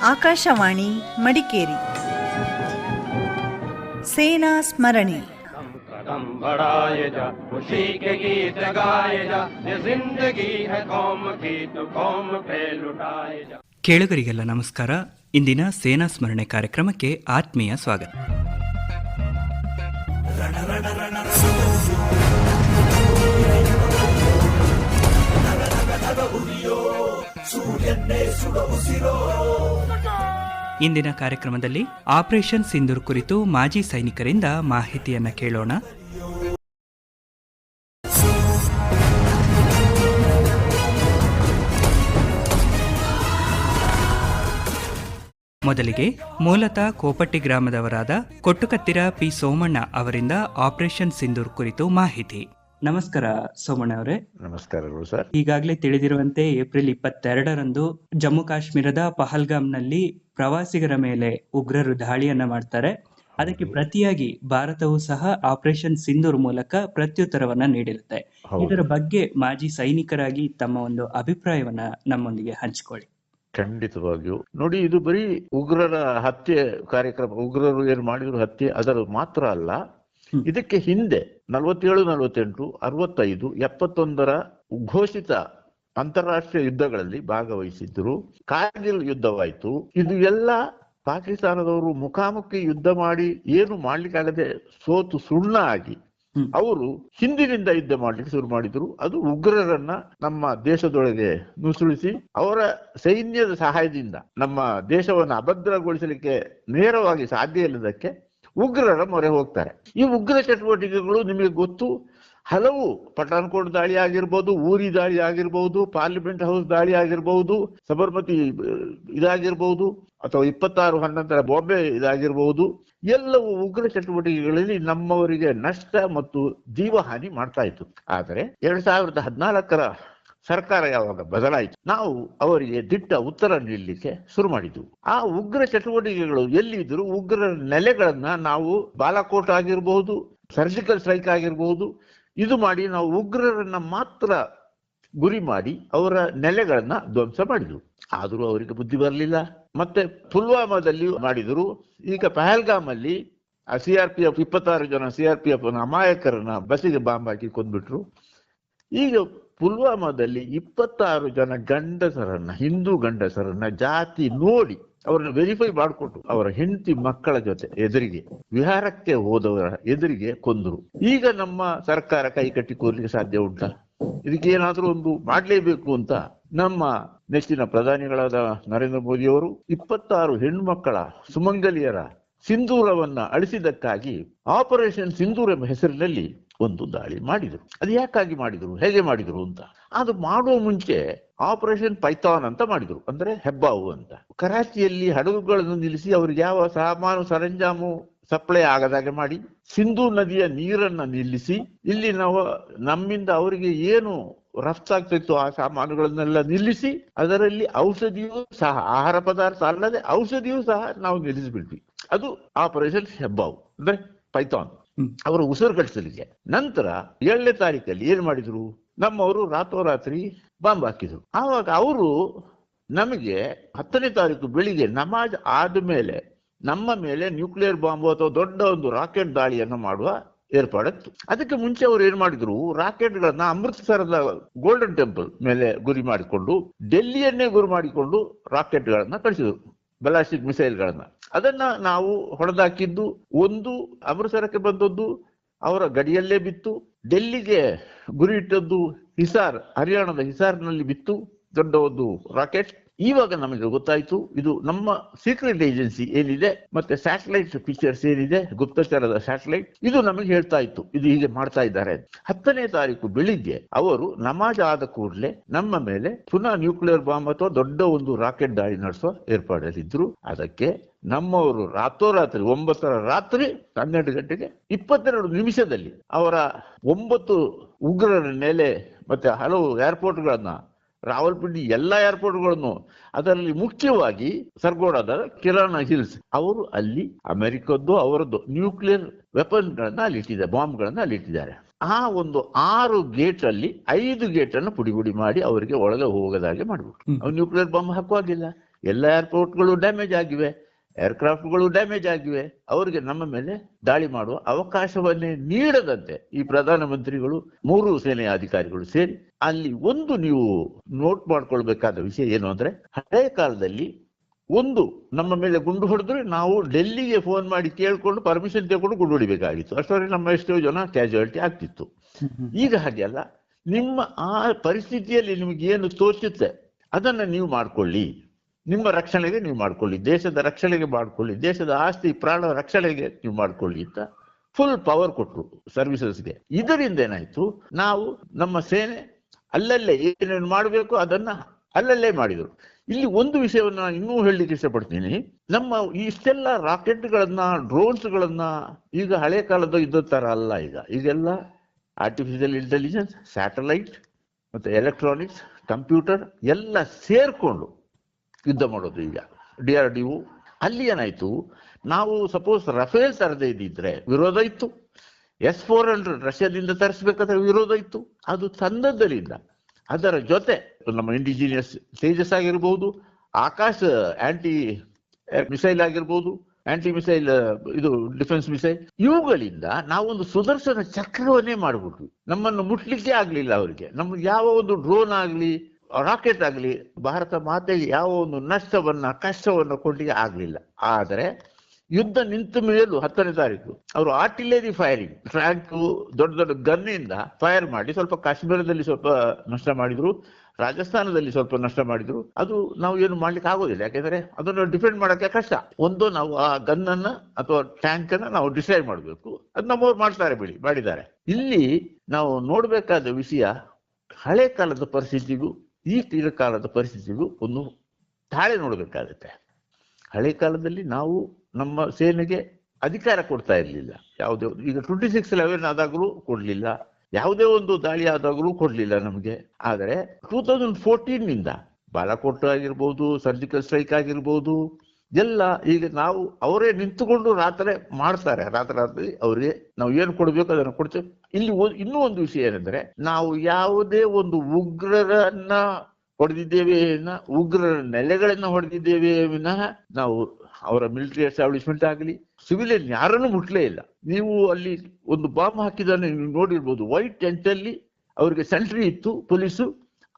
ಆಕಾಶವಾಣಿ ಮಡಿಕೇರಿ ಸೇನಾ ಸ್ಮರಣೆ कदम बढ़ाए जा खुशी के गीत गाए जा ये जिंदगी है कौम की तो कौम पे लुटाए जा ಕೇಳುಗರಿಗೆಲ್ಲ ನಮಸ್ಕಾರ ಇಂದಿನ ಸೇನಾ ಸ್ಮರಣೆ ಕಾರ್ಯಕ್ರಮಕ್ಕೆ ಆತ್ಮೀಯ ಸ್ವಾಗತ ಇಂದಿನ ಕಾರ್ಯಕ್ರಮದಲ್ಲಿ ಆಪರೇಷನ್ ಸಿಂಧೂರ್ ಕುರಿತು ಮಾಜಿ ಸೈನಿಕರಿಂದ ಮಾಹಿತಿಯನ್ನು ಕೇಳೋಣ. ಮೊದಲಿಗೆ ಮೂಲತಃ ಕೋಪಟ್ಟಿ ಗ್ರಾಮದವರಾದ ಕೊಟ್ಟುಕತ್ತಿರ ಪಿ ಸೋಮಣ್ಣ ಅವರಿಂದ ಆಪರೇಷನ್ ಸಿಂಧೂರ್ ಕುರಿತು ಮಾಹಿತಿ. ನಮಸ್ಕಾರ ಸೋಮಣ್ಣ ಅವರೇ. ನಮಸ್ಕಾರಗಳು ಸರ್. ಈಗಾಗಲೇ ತಿಳಿದಿರುವಂತೆ ಏಪ್ರಿಲ್ ಇಪ್ಪತ್ತೆರಡರಂದು ಜಮ್ಮು ಕಾಶ್ಮೀರದ ಪಹಲ್ಗಾಮ್ನಲ್ಲಿ ಪ್ರವಾಸಿಗರ ಮೇಲೆ ಉಗ್ರರು ದಾಳಿಯನ್ನ ಮಾಡ್ತಾರೆ. ಅದಕ್ಕೆ ಪ್ರತಿಯಾಗಿ ಭಾರತವು ಸಹ ಆಪರೇಷನ್ ಸಿಂಧೂರ್ ಮೂಲಕ ಪ್ರತ್ಯುತ್ತರವನ್ನ ನೀಡಿರುತ್ತೆ. ಇದರ ಬಗ್ಗೆ ಮಾಜಿ ಸೈನಿಕರಾಗಿ ತಮ್ಮ ಒಂದು ಅಭಿಪ್ರಾಯವನ್ನ ನಮ್ಮೊಂದಿಗೆ ಹಂಚಿಕೊಳ್ಳಿ. ಖಂಡಿತವಾಗಿಯೂ. ನೋಡಿ ಇದು ಬರೀ ಉಗ್ರರ ಹತ್ಯೆ ಕಾರ್ಯಕ್ರಮ ಉಗ್ರರು ಏನು ಮಾಡಿದ್ರು ಹತ್ಯೆ ಅದರ ಮಾತ್ರ ಅಲ್ಲ. ಇದಕ್ಕೆ ಹಿಂದೆ ನಲವತ್ತೇಳು ನಲವತ್ತೆಂಟು ಅರವತ್ತೈದು ಎಪ್ಪತ್ತೊಂದರ ಘೋಷಿತ ಅಂತಾರಾಷ್ಟ್ರೀಯ ಯುದ್ಧಗಳಲ್ಲಿ ಭಾಗವಹಿಸಿದ್ರು ಕಾರ್ಗಿಲ್ ಯುದ್ಧವಾಯ್ತು. ಇದು ಎಲ್ಲ ಪಾಕಿಸ್ತಾನದವರು ಮುಖಾಮುಖಿ ಯುದ್ಧ ಮಾಡಿ ಏನು ಮಾಡ್ಲಿಕ್ಕಾಗದೆ ಸೋತು ಸುಣ್ಣ ಆಗಿ ಅವರು ಹಿಂದಿನಿಂದ ಯುದ್ಧ ಮಾಡ್ಲಿಕ್ಕೆ ಶುರು ಮಾಡಿದ್ರು. ಅದು ಉಗ್ರರನ್ನ ನಮ್ಮ ದೇಶದೊಳಗೆ ನುಸುಳಿಸಿ ಅವರ ಸೈನ್ಯದ ಸಹಾಯದಿಂದ ನಮ್ಮ ದೇಶವನ್ನು ಅಭದ್ರಗೊಳಿಸಲಿಕ್ಕೆ ನೇರವಾಗಿ ಸಾಧ್ಯ ಇಲ್ಲದಕ್ಕೆ ಉಗ್ರರ ಮೊರೆ ಹೋಗ್ತಾರೆ. ಈ ಉಗ್ರ ಚಟುವಟಿಕೆಗಳು ನಿಮಗೆ ಗೊತ್ತು? ಹಲವು ಪಠಾನ್ಕೋಟ್ ದಾಳಿ ಆಗಿರ್ಬೋದು, ಊರಿ ದಾಳಿ ಆಗಿರ್ಬೋದು, ಪಾರ್ಲಿಮೆಂಟ್ ಹೌಸ್ ದಾಳಿ ಆಗಿರ್ಬಹುದು ಸಬರ್ಮತಿ ಇದಾಗಿರ್ಬಹುದು ಅಥವಾ ಇಪ್ಪತ್ತಾರು ಹನ್ನೊಂದರ ಬಾಂಬೆ ಇದಾಗಿರ್ಬಹುದು ಎಲ್ಲವೂ ಉಗ್ರ ಚಟುವಟಿಕೆಗಳಲ್ಲಿ ನಮ್ಮವರಿಗೆ ನಷ್ಟ ಮತ್ತು ಜೀವಹಾನಿ ಮಾಡ್ತಾ ಇತ್ತು. ಆದರೆ ಎರಡ್ ಸಾವಿರದ ಹದಿನಾಲ್ಕರ ಸರ್ಕಾರ ಯಾವಾಗ ಬದಲಾಯಿತು, ನಾವು ಅವರಿಗೆ ದಿಟ್ಟ ಉತ್ತರ ನೀಡಲಿಕ್ಕೆ ಶುರು ಮಾಡಿದ್ವು. ಆ ಉಗ್ರ ಚಟುವಟಿಕೆಗಳು ಎಲ್ಲಿದ್ರು ಉಗ್ರ ನೆಲೆಗಳನ್ನ ನಾವು ಬಾಲಾಕೋಟ್ ಆಗಿರಬಹುದು ಸರ್ಜಿಕಲ್ ಸ್ಟ್ರೈಕ್ ಆಗಿರಬಹುದು ಇದು ಮಾಡಿ ನಾವು ಉಗ್ರರನ್ನ ಮಾತ್ರ ಗುರಿ ಮಾಡಿ ಅವರ ನೆಲೆಗಳನ್ನ ಧ್ವಂಸ ಮಾಡಿದ್ರು ಆದರೂ ಅವರಿಗೆ ಬುದ್ಧಿ ಬರಲಿಲ್ಲ. ಮತ್ತೆ ಪುಲ್ವಾಮಾದಲ್ಲಿ ಮಾಡಿದ್ರು. ಈಗ ಪಹಲ್ಗಾಮ್ ಅಲ್ಲಿ ಸಿ ಆರ್ ಪಿ ಎಫ್ ಇಪ್ಪತ್ತಾರು ಜನ ಸಿ ಆರ್ ಪಿ ಎಫ್ ಅಮಾಯಕರನ್ನ ಬಸ್ಸಿಗೆ ಬಾಂಬ್ ಹಾಕಿ ಕೊಂದ್ಬಿಟ್ರು. ಈಗ ಪುಲ್ವಾಮಾದಲ್ಲಿ ಇಪ್ಪತ್ತಾರು ಜನ ಗಂಡಸರನ್ನ, ಹಿಂದೂ ಗಂಡಸರನ್ನ ಜಾತಿ ನೋಡಿ ಅವ್ರನ್ನ ವೆರಿಫೈ ಮಾಡಿಕೊಟ್ಟು ಅವರ ಹೆಂಡತಿ ಮಕ್ಕಳ ಜೊತೆ ಎದುರಿಗೆ, ವಿಹಾರಕ್ಕೆ ಹೋದವರ ಎದುರಿಗೆ ಕೊಂದರು. ಈಗ ನಮ್ಮ ಸರ್ಕಾರ ಕೈ ಕಟ್ಟಿ ಕೂರ್ಲಿಕ್ಕೆ ಸಾಧ್ಯ ಉಂಟ? ಇದಕ್ಕೆ ಏನಾದ್ರೂ ಒಂದು ಮಾಡಲೇಬೇಕು ಅಂತ ನಮ್ಮ ನೆಚ್ಚಿನ ಪ್ರಧಾನಿಗಳಾದ ನರೇಂದ್ರ ಮೋದಿ ಅವರು ಇಪ್ಪತ್ತಾರು ಹೆಣ್ಮಕ್ಕಳ ಸುಮಂಗಲಿಯರ ಸಿಂಧೂರವನ್ನ ಅಳಿಸಿದ್ದಕ್ಕಾಗಿ ಆಪರೇಷನ್ ಸಿಂಧೂರ್ ಎಂಬ ಹೆಸರಿನಲ್ಲಿ ಒಂದು ದಾಳಿ ಮಾಡಿದರು. ಅದು ಯಾಕಾಗಿ ಮಾಡಿದ್ರು? ಹೇಗೆ ಮಾಡಿದರು ಅಂತ? ಅದು ಮಾಡುವ ಮುಂಚೆ ಆಪರೇಷನ್ ಪೈಥಾನ್ ಅಂತ ಮಾಡಿದ್ರು. ಅಂದ್ರೆ ಹೆಬ್ಬಾವು ಅಂತ. ಕರಾಚಿಯಲ್ಲಿ ಹಡಗುಗಳನ್ನು ನಿಲ್ಲಿಸಿ ಅವ್ರಿಗೆ ಯಾವ ಸಾಮಾನು, ಸರಂಜಾಮು ಸಪ್ಲೈ ಆಗದಾಗೆ ಮಾಡಿ, ಸಿಂಧೂ ನದಿಯ ನೀರನ್ನ ನಿಲ್ಲಿಸಿ, ಇಲ್ಲಿ ನಾವು, ನಮ್ಮಿಂದ ಅವರಿಗೆ ಏನು ರಫ್ತಾಗ್ತಿತ್ತು ಆ ಸಾಮಾನುಗಳನ್ನೆಲ್ಲ ನಿಲ್ಲಿಸಿ, ಅದರಲ್ಲಿ ಔಷಧಿಯೂ ಸಹ, ಆಹಾರ ಪದಾರ್ಥ ಅಲ್ಲದೆ ಔಷಧಿಯೂ ಸಹ ನಾವು ನಿಲ್ಲಿಸಿಬಿಟ್ವಿ. ಅದು ಆಪರೇಷನ್ ಹೆಬ್ಬಾವು ಅಂದ್ರೆ ಪೈಥಾನ್. ಅವರು ಉಸಿರು ಕಟ್ಟಿಸಲಿಕ್ಕೆ ನಂತರ ಏಳನೇ ತಾರೀಕಲ್ಲಿ ಏನ್ ಮಾಡಿದ್ರು? ನಮ್ಮವರು ರಾತ್ರೋರಾತ್ರಿ ಬಾಂಬ್ ಹಾಕಿದ್ರು. ಆವಾಗ ಅವರು ನಮಗೆ ಹತ್ತನೇ ತಾರೀಕು ಬೆಳಿಗ್ಗೆ ನಮಾಜ್ ಆದ್ಮೇಲೆ ನಮ್ಮ ಮೇಲೆ ನ್ಯೂಕ್ಲಿಯರ್ ಬಾಂಬ್ ಅಥವಾ ದೊಡ್ಡ ಒಂದು ರಾಕೆಟ್ ದಾಳಿಯನ್ನು ಮಾಡುವ ಏರ್ಪಾಡತ್ತು ಅದಕ್ಕೆ ಮುಂಚೆ ಅವರು ಏನ್ ಮಾಡಿದ್ರು? ರಾಕೆಟ್ಗಳನ್ನ ಅಮೃತಸರದ ಗೋಲ್ಡನ್ ಟೆಂಪಲ್ ಮೇಲೆ ಗುರಿ ಮಾಡಿಕೊಂಡು, ಡೆಲ್ಲಿಯನ್ನೇ ಗುರಿ ಮಾಡಿಕೊಂಡು ರಾಕೆಟ್ಗಳನ್ನ ಕಳಿಸಿದ್ರು. ಬಲಾಸ್ಟಿಕ್ ಮಿಸೈಲ್ಗಳನ್ನ. ಅದನ್ನ ನಾವು ಹೊಡೆದಾಕಿದ್ದು ಒಂದು ಅಮೃತಸರಕ್ಕೆ ಬಂದದ್ದು ಅವರ ಗಡಿಯಲ್ಲೇ ಬಿತ್ತು. ಡೆಲ್ಲಿಗೆ ಗುರಿ ಇಟ್ಟದ್ದು ಹಿಸಾರ್, ಹರಿಯಾಣದ ಹಿಸಾರ್ನಲ್ಲಿ ಬಿತ್ತು. ದೊಡ್ಡ ಒಂದು ರಾಕೆಟ್. ಇವಾಗ ನಮಗೆ ಗೊತ್ತಾಯ್ತು, ಇದು ನಮ್ಮ ಸೀಕ್ರೆಟ್ ಏಜೆನ್ಸಿ ಏನಿದೆ, ಮತ್ತೆ ಸ್ಯಾಟಲೈಟ್ ಪಿಕ್ಚರ್ಸ್ ಏನಿದೆ, ಗುಪ್ತಚರದ ಸ್ಯಾಟಲೈಟ್ ಇದು ನಮಗೆ ಹೇಳ್ತಾ ಇತ್ತು, ಇದು ಹೀಗೆ ಮಾಡ್ತಾ ಇದ್ದಾರೆ. ಹತ್ತನೇ ತಾರೀಕು ಬೆಳಿಗ್ಗೆ ಅವರು ನಮಾಜ್ ಆದ ಕೂಡಲೇ ನಮ್ಮ ಮೇಲೆ ಪುನಃ ನ್ಯೂಕ್ಲಿಯರ್ ಬಾಂಬ್ ಅಥವಾ ದೊಡ್ಡ ಒಂದು ರಾಕೆಟ್ ದಾಳಿ ನಡೆಸುವ ಏರ್ಪಾಡಲ್ಲಿದ್ರು ಅದಕ್ಕೆ ನಮ್ಮವರು ರಾತ್ರೋರಾತ್ರಿ ಒಂಬತ್ತರ ರಾತ್ರಿ ಹನ್ನೆರಡು ಗಂಟೆಗೆ ಇಪ್ಪತ್ತೆರಡು ನಿಮಿಷದಲ್ಲಿ ಅವರ ಒಂಬತ್ತು ಉಗ್ರರ ಮೇಲೆ ಮತ್ತೆ ಹಲವು ಏರ್ಪೋರ್ಟ್ಗಳನ್ನ ರಾವಲ್ಪಿಂಡಿ ಎಲ್ಲ ಏರ್ಪೋರ್ಟ್ಗಳನ್ನು ಅದರಲ್ಲಿ ಮುಖ್ಯವಾಗಿ ಸರ್ಗೋಡಾದ ಕಿರಾಣ ಹಿಲ್ಸ್. ಅವರು ಅಲ್ಲಿ ಅಮೆರಿಕದ್ದು ಅವರದ್ದು ನ್ಯೂಕ್ಲಿಯರ್ ವೆಪನ್ ಗಳನ್ನ ಅಲ್ಲಿ ಇಟ್ಟಿದ್ದಾರೆ ಬಾಂಬ್ ಗಳನ್ನ ಅಲ್ಲಿ ಇಟ್ಟಿದ್ದಾರೆ ಆ ಒಂದು ಆರು ಗೇಟ್ ಅಲ್ಲಿ ಐದು ಗೇಟ್ ಅನ್ನು ಪುಡಿ ಪುಡಿ ಮಾಡಿ ಅವರಿಗೆ ಒಳಗೆ ಹೋಗದಾಗೆ ಹಾಗೆ ಹ್ಮ್. ಅವ್ರು ನ್ಯೂಕ್ಲಿಯರ್ ಬಾಂಬ್ ಹಾಕುವಾಗಿಲ್ಲ ಎಲ್ಲ ಏರ್ಪೋರ್ಟ್ಗಳು ಡ್ಯಾಮೇಜ್ ಆಗಿವೆ. ಏರ್ಕ್ರಾಫ್ಟ್ಗಳು ಡ್ಯಾಮೇಜ್ ಆಗಿವೆ. ಅವರಿಗೆ ನಮ್ಮ ಮೇಲೆ ದಾಳಿ ಮಾಡುವ ಅವಕಾಶವನ್ನೇ ನೀಡದಂತೆ ಈ ಪ್ರಧಾನಮಂತ್ರಿಗಳು ಮೂರು ಸೇನೆಯ ಅಧಿಕಾರಿಗಳು ಸೇರಿ ಅಲ್ಲಿ ಒಂದು ನೀವು ನೋಟ್ ಮಾಡ್ಕೊಳ್ಬೇಕಾದ ವಿಷಯ ಏನು ಅಂದ್ರೆ ಹಳೆಯ ಕಾಲದಲ್ಲಿ ಒಂದು ನಮ್ಮ ಮೇಲೆ ಗುಂಡು ಹೊಡೆದ್ರೆ ನಾವು ಡೆಲ್ಲಿಗೆ ಫೋನ್ ಮಾಡಿ ಕೇಳ್ಕೊಂಡು ಪರ್ಮಿಷನ್ ತಗೊಂಡು ಗುಂಡು ಹೊಡಿಬೇಕಾಗಿತ್ತು. ಅಷ್ಟರಲ್ಲಿ ನಮ್ಮ ಎಷ್ಟೋ ಜನ ಕ್ಯಾಜುಯಾಲಿಟಿ ಆಗ್ತಿತ್ತು. ಈಗ ಹಾಗೆ ಅಲ್ಲ ನಿಮ್ಮ ಆ ಪರಿಸ್ಥಿತಿಯಲ್ಲಿ ನಿಮ್ಗೆ ಏನು ತೋಚುತ್ತೆ ಅದನ್ನ ನೀವು ಮಾಡ್ಕೊಳ್ಳಿ. ನಿಮ್ಮ ರಕ್ಷಣೆಗೆ ನೀವು ಮಾಡ್ಕೊಳ್ಳಿ. ದೇಶದ ರಕ್ಷಣೆಗೆ ಮಾಡ್ಕೊಳ್ಳಿ. ದೇಶದ ಆಸ್ತಿ ಪ್ರಾಣ ರಕ್ಷಣೆಗೆ ನೀವು ಮಾಡ್ಕೊಳ್ಳಿ ಅಂತ ಫುಲ್ ಪವರ್ ಕೊಟ್ಟರು ಸರ್ವಿಸಸ್ಗೆ ಇದರಿಂದ ಏನಾಯ್ತು ನಾವು ನಮ್ಮ ಸೇನೆ ಅಲ್ಲಲ್ಲೇ ಏನೇನು ಮಾಡಬೇಕು ಅದನ್ನ ಅಲ್ಲಲ್ಲೇ ಮಾಡಿದರು. ಇಲ್ಲಿ ಒಂದು ವಿಷಯವನ್ನು ನಾನು ಇನ್ನೂ ಹೇಳಲಿಕ್ಕೆ ಇಷ್ಟಪಡ್ತೀನಿ. ನಮ್ಮ ಇಷ್ಟೆಲ್ಲ ರಾಕೆಟ್ಗಳನ್ನ, ಡ್ರೋನ್ಸ್ಗಳನ್ನ ಈಗ ಹಳೆ ಕಾಲದ ಇದ್ದ ತರ ಅಲ್ಲ ಈಗ. ಈಗೆಲ್ಲ ಆರ್ಟಿಫಿಷಿಯಲ್ ಇಂಟೆಲಿಜೆನ್ಸ್ ಸ್ಯಾಟಲೈಟ್ ಮತ್ತೆ ಎಲೆಕ್ಟ್ರಾನಿಕ್ಸ್ ಕಂಪ್ಯೂಟರ್ ಎಲ್ಲ ಸೇರಿಕೊಂಡು ಯುದ್ಧ ಮಾಡೋದು ಈಗ. ಡಿ ಆರ್ ಡಿ ಅಲ್ಲಿ ಏನಾಯ್ತು? ನಾವು ಸಪೋಸ್ ರಫೇಲ್ ತರದೇ ಇದ್ದಿದ್ರೆ ವಿರೋಧ ಇತ್ತು. ಎಸ್ ಫೋರ್ ಹಂಡ್ರೆಡ್ ರಷ್ಯಾದಿಂದ ತರಿಸ್ಬೇಕಾದ್ರೆ ವಿರೋಧ ಇತ್ತು. ಅದು ತಂದದ್ದರಿಂದ. ಅದರ ಜೊತೆ ನಮ್ಮ ಇಂಡಿಜಿನಿಯಸ್ ತೇಜಸ್ ಆಗಿರ್ಬೋದು, ಆಕಾಶ ಆಂಟಿ ಮಿಸೈಲ್ ಆಗಿರ್ಬೋದು ಆಂಟಿ ಮಿಸೈಲ್ ಇದು ಡಿಫೆನ್ಸ್ ಮಿಸೈಲ್ ಇವುಗಳಿಂದ ನಾವೊಂದು ಸುದರ್ಶನ ಚಕ್ರವನ್ನೇ ಮಾಡಿಬಿಟ್ವಿ. ನಮ್ಮನ್ನು ಮುಟ್ಲಿಕ್ಕೆ ಆಗ್ಲಿಲ್ಲ ಅವರಿಗೆ. ನಮ್ಗೆ ಯಾವ ಒಂದು ಡ್ರೋನ್ ಆಗಲಿ ರಾಕೆಟ್ ಆಗಲಿ, ಭಾರತ ಮಾತೆಗೆ ಯಾವ ಒಂದು ನಷ್ಟವನ್ನ, ಕಷ್ಟವನ್ನ ಕೊಡ್ಲಿಕ್ಕೆ ಆಗ್ಲಿಲ್ಲ. ಆದರೆ ಯುದ್ಧ ನಿಂತ ಮೇಲೂ ಹತ್ತನೇ ತಾರೀಕು. ಅವರು ಆರ್ಟಿಲರಿ ಫೈರಿಂಗ್ ಫ್ರಾಂಕ್ ದೊಡ್ಡ ದೊಡ್ಡ ಗನ್ನಿಂದ ಫೈರ್ ಮಾಡಿ ಸ್ವಲ್ಪ ಕಾಶ್ಮೀರದಲ್ಲಿ ಸ್ವಲ್ಪ ನಷ್ಟ ಮಾಡಿದ್ರು, ರಾಜಸ್ಥಾನದಲ್ಲಿ ಸ್ವಲ್ಪ ನಷ್ಟ ಮಾಡಿದ್ರು. ಅದು ನಾವು ಏನು ಮಾಡ್ಲಿಕ್ಕೆ ಆಗೋದಿಲ್ಲ. ಯಾಕೆಂದ್ರೆ ಅದನ್ನು ಡಿಫೆಂಡ್ ಮಾಡಕ್ಕೆ ಕಷ್ಟ. ಒಂದು ನಾವು ಆ ಗನ್ ಅನ್ನ ಅಥವಾ ಟ್ಯಾಂಕ್ ಅನ್ನ ನಾವು ಡಿಸೈಡ್ ಮಾಡಬೇಕು. ಅದು ನಮ್ಮವ್ರು ಮಾಡ್ತಾರೆ ಬಿಡಿ, ಮಾಡಿದ್ದಾರೆ. ಇಲ್ಲಿ ನಾವು ನೋಡ್ಬೇಕಾದ ವಿಷಯ, ಹಳೆ ಕಾಲದ ಪರಿಸ್ಥಿತಿಗೂ, ಈ ಕಾಲದ ಪರಿಸ್ಥಿತಿಗೂ ಒಂದು ತಾಳೆ ನೋಡಬೇಕಾಗುತ್ತೆ. ಹಳೆ ಕಾಲದಲ್ಲಿ ನಾವು ನಮ್ಮ ಸೇನೆಗೆ ಅಧಿಕಾರ ಕೊಡ್ತಾ ಇರಲಿಲ್ಲ. ಯಾವುದೇ ಈಗ ಟ್ವೆಂಟಿ ಸಿಕ್ಸ್ ಲೆವೆನ್ ಆದಾಗಲೂ ಕೊಡ್ಲಿಲ್ಲ. ಯಾವುದೇ ಒಂದು ದಾಳಿ ಆದಾಗಲೂ ಕೊಡ್ಲಿಲ್ಲ ನಮಗೆ. ಆದರೆ ಟೂ ತೌಸಂಡ್ ಫೋರ್ಟೀನ್ನಿಂದ ಬಾಲಕೋಟ್ ಆಗಿರ್ಬೋದು ಸರ್ಜಿಕಲ್ ಸ್ಟ್ರೈಕ್ ಆಗಿರ್ಬೋದು, ಎಲ್ಲ ಈಗ ನಾವು ಅವರೇ ನಿಂತುಕೊಂಡು ರಾತ್ರಿ ಮಾಡ್ತಾರೆ. ರಾತ್ರಿ ರಾತ್ರಿ ಅವರಿಗೆ ನಾವು ಏನು ಕೊಡ್ಬೇಕು ಅದನ್ನು ಕೊಡ್ತೇವೆ. ಇಲ್ಲಿ ಇನ್ನೂ ಒಂದು ವಿಷಯ ಏನಂದ್ರೆ ನಾವು ಯಾವುದೇ ಒಂದು ಉಗ್ರರನ್ನ ಹೊಡೆದಿದ್ದೇವೆ ಉಗ್ರರ ನೆಲೆಗಳನ್ನ ಹೊಡೆದಿದ್ದೇವೆ ವಿನಃ ನಾವು ಅವರ ಮಿಲಿಟರಿ ಎಸ್ಟಾಬ್ಲಿಷ್ಮೆಂಟ್ ಆಗಲಿ ಸಿವಿಲಿಯನ್ ಯಾರನ್ನು ಮುಟ್ಲೇ ಇಲ್ಲ. ನೀವು ಅಲ್ಲಿ ಒಂದು ಬಾಂಬ್ ನೀವು ನೋಡಿರ್ಬೋದು. ವೈಟ್ ಟೆಂಟ್ ಅಲ್ಲಿ ಅವರಿಗೆ ಸೆಂಟ್ರಿ ಇತ್ತು, ಪೊಲೀಸು.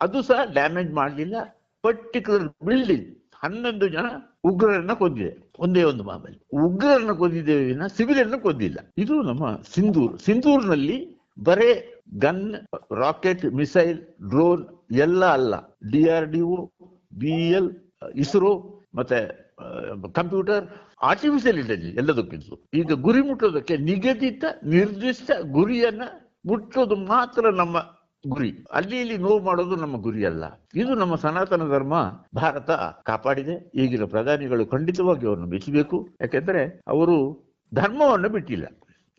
ಅದು ಸಹ ಡ್ಯಾಮೇಜ್ ಮಾಡಲಿಲ್ಲ. ಪರ್ಟಿಕ್ಯುಲರ್ ಬಿಲ್ಡಿಂಗ್ ಹನ್ನೊಂದು ಜನ ಉಗ್ರರನ್ನ ಕೊಂದಿದೆ, ಒಂದೇ ಒಂದು ಬಾಂಬಲ್ಲಿ ಉಗ್ರರನ್ನ ಕೊಂದಿದ್ದೇವೆ ವಿನ ಸಿವಿಲಿಯನ್ ಕೊಂದಿಲ್ಲ. ಇದು ನಮ್ಮ ಸಿಂಧೂರ್. ಸಿಂಧೂರ್ನಲ್ಲಿ ಬರೇ ಗನ್ ರಾಕೆಟ್ ಮಿಸೈಲ್ ಡ್ರೋನ್ ಎಲ್ಲ ಅಲ್ಲ. D R D B L ISRO, ಮತ್ತೆ ಕಂಪ್ಯೂಟರ್ ಆರ್ಟಿಫಿಷಿಯಲ್ ಇಂಟೆಲಿಜೆನ್ಸ್ ಎಲ್ಲದಕ್ಕಿಂತ ಈಗ ಗುರಿ ಮುಟ್ಟೋದಕ್ಕೆ ನಿಗದಿತ, ನಿರ್ದಿಷ್ಟ ಗುರಿಯನ್ನ ಮುಟ್ಟೋದು ಮಾತ್ರ ನಮ್ಮ ಗುರಿ. ಅಲ್ಲಿ ಇಲ್ಲಿ ನೋವು ಮಾಡೋದು ನಮ್ಮ ಗುರಿ ಅಲ್ಲ. ಇದು ನಮ್ಮ ಸನಾತನ ಧರ್ಮ ಭಾರತ ಕಾಪಾಡಿದೆ. ಈಗಿನ ಪ್ರಧಾನಿಗಳು ಖಂಡಿತವಾಗಿ ಅವರನ್ನು ಮೆಚ್ಚಬೇಕು ಯಾಕೆಂದ್ರೆ ಅವರು ಧರ್ಮವನ್ನು ಬಿಟ್ಟಿಲ್ಲ.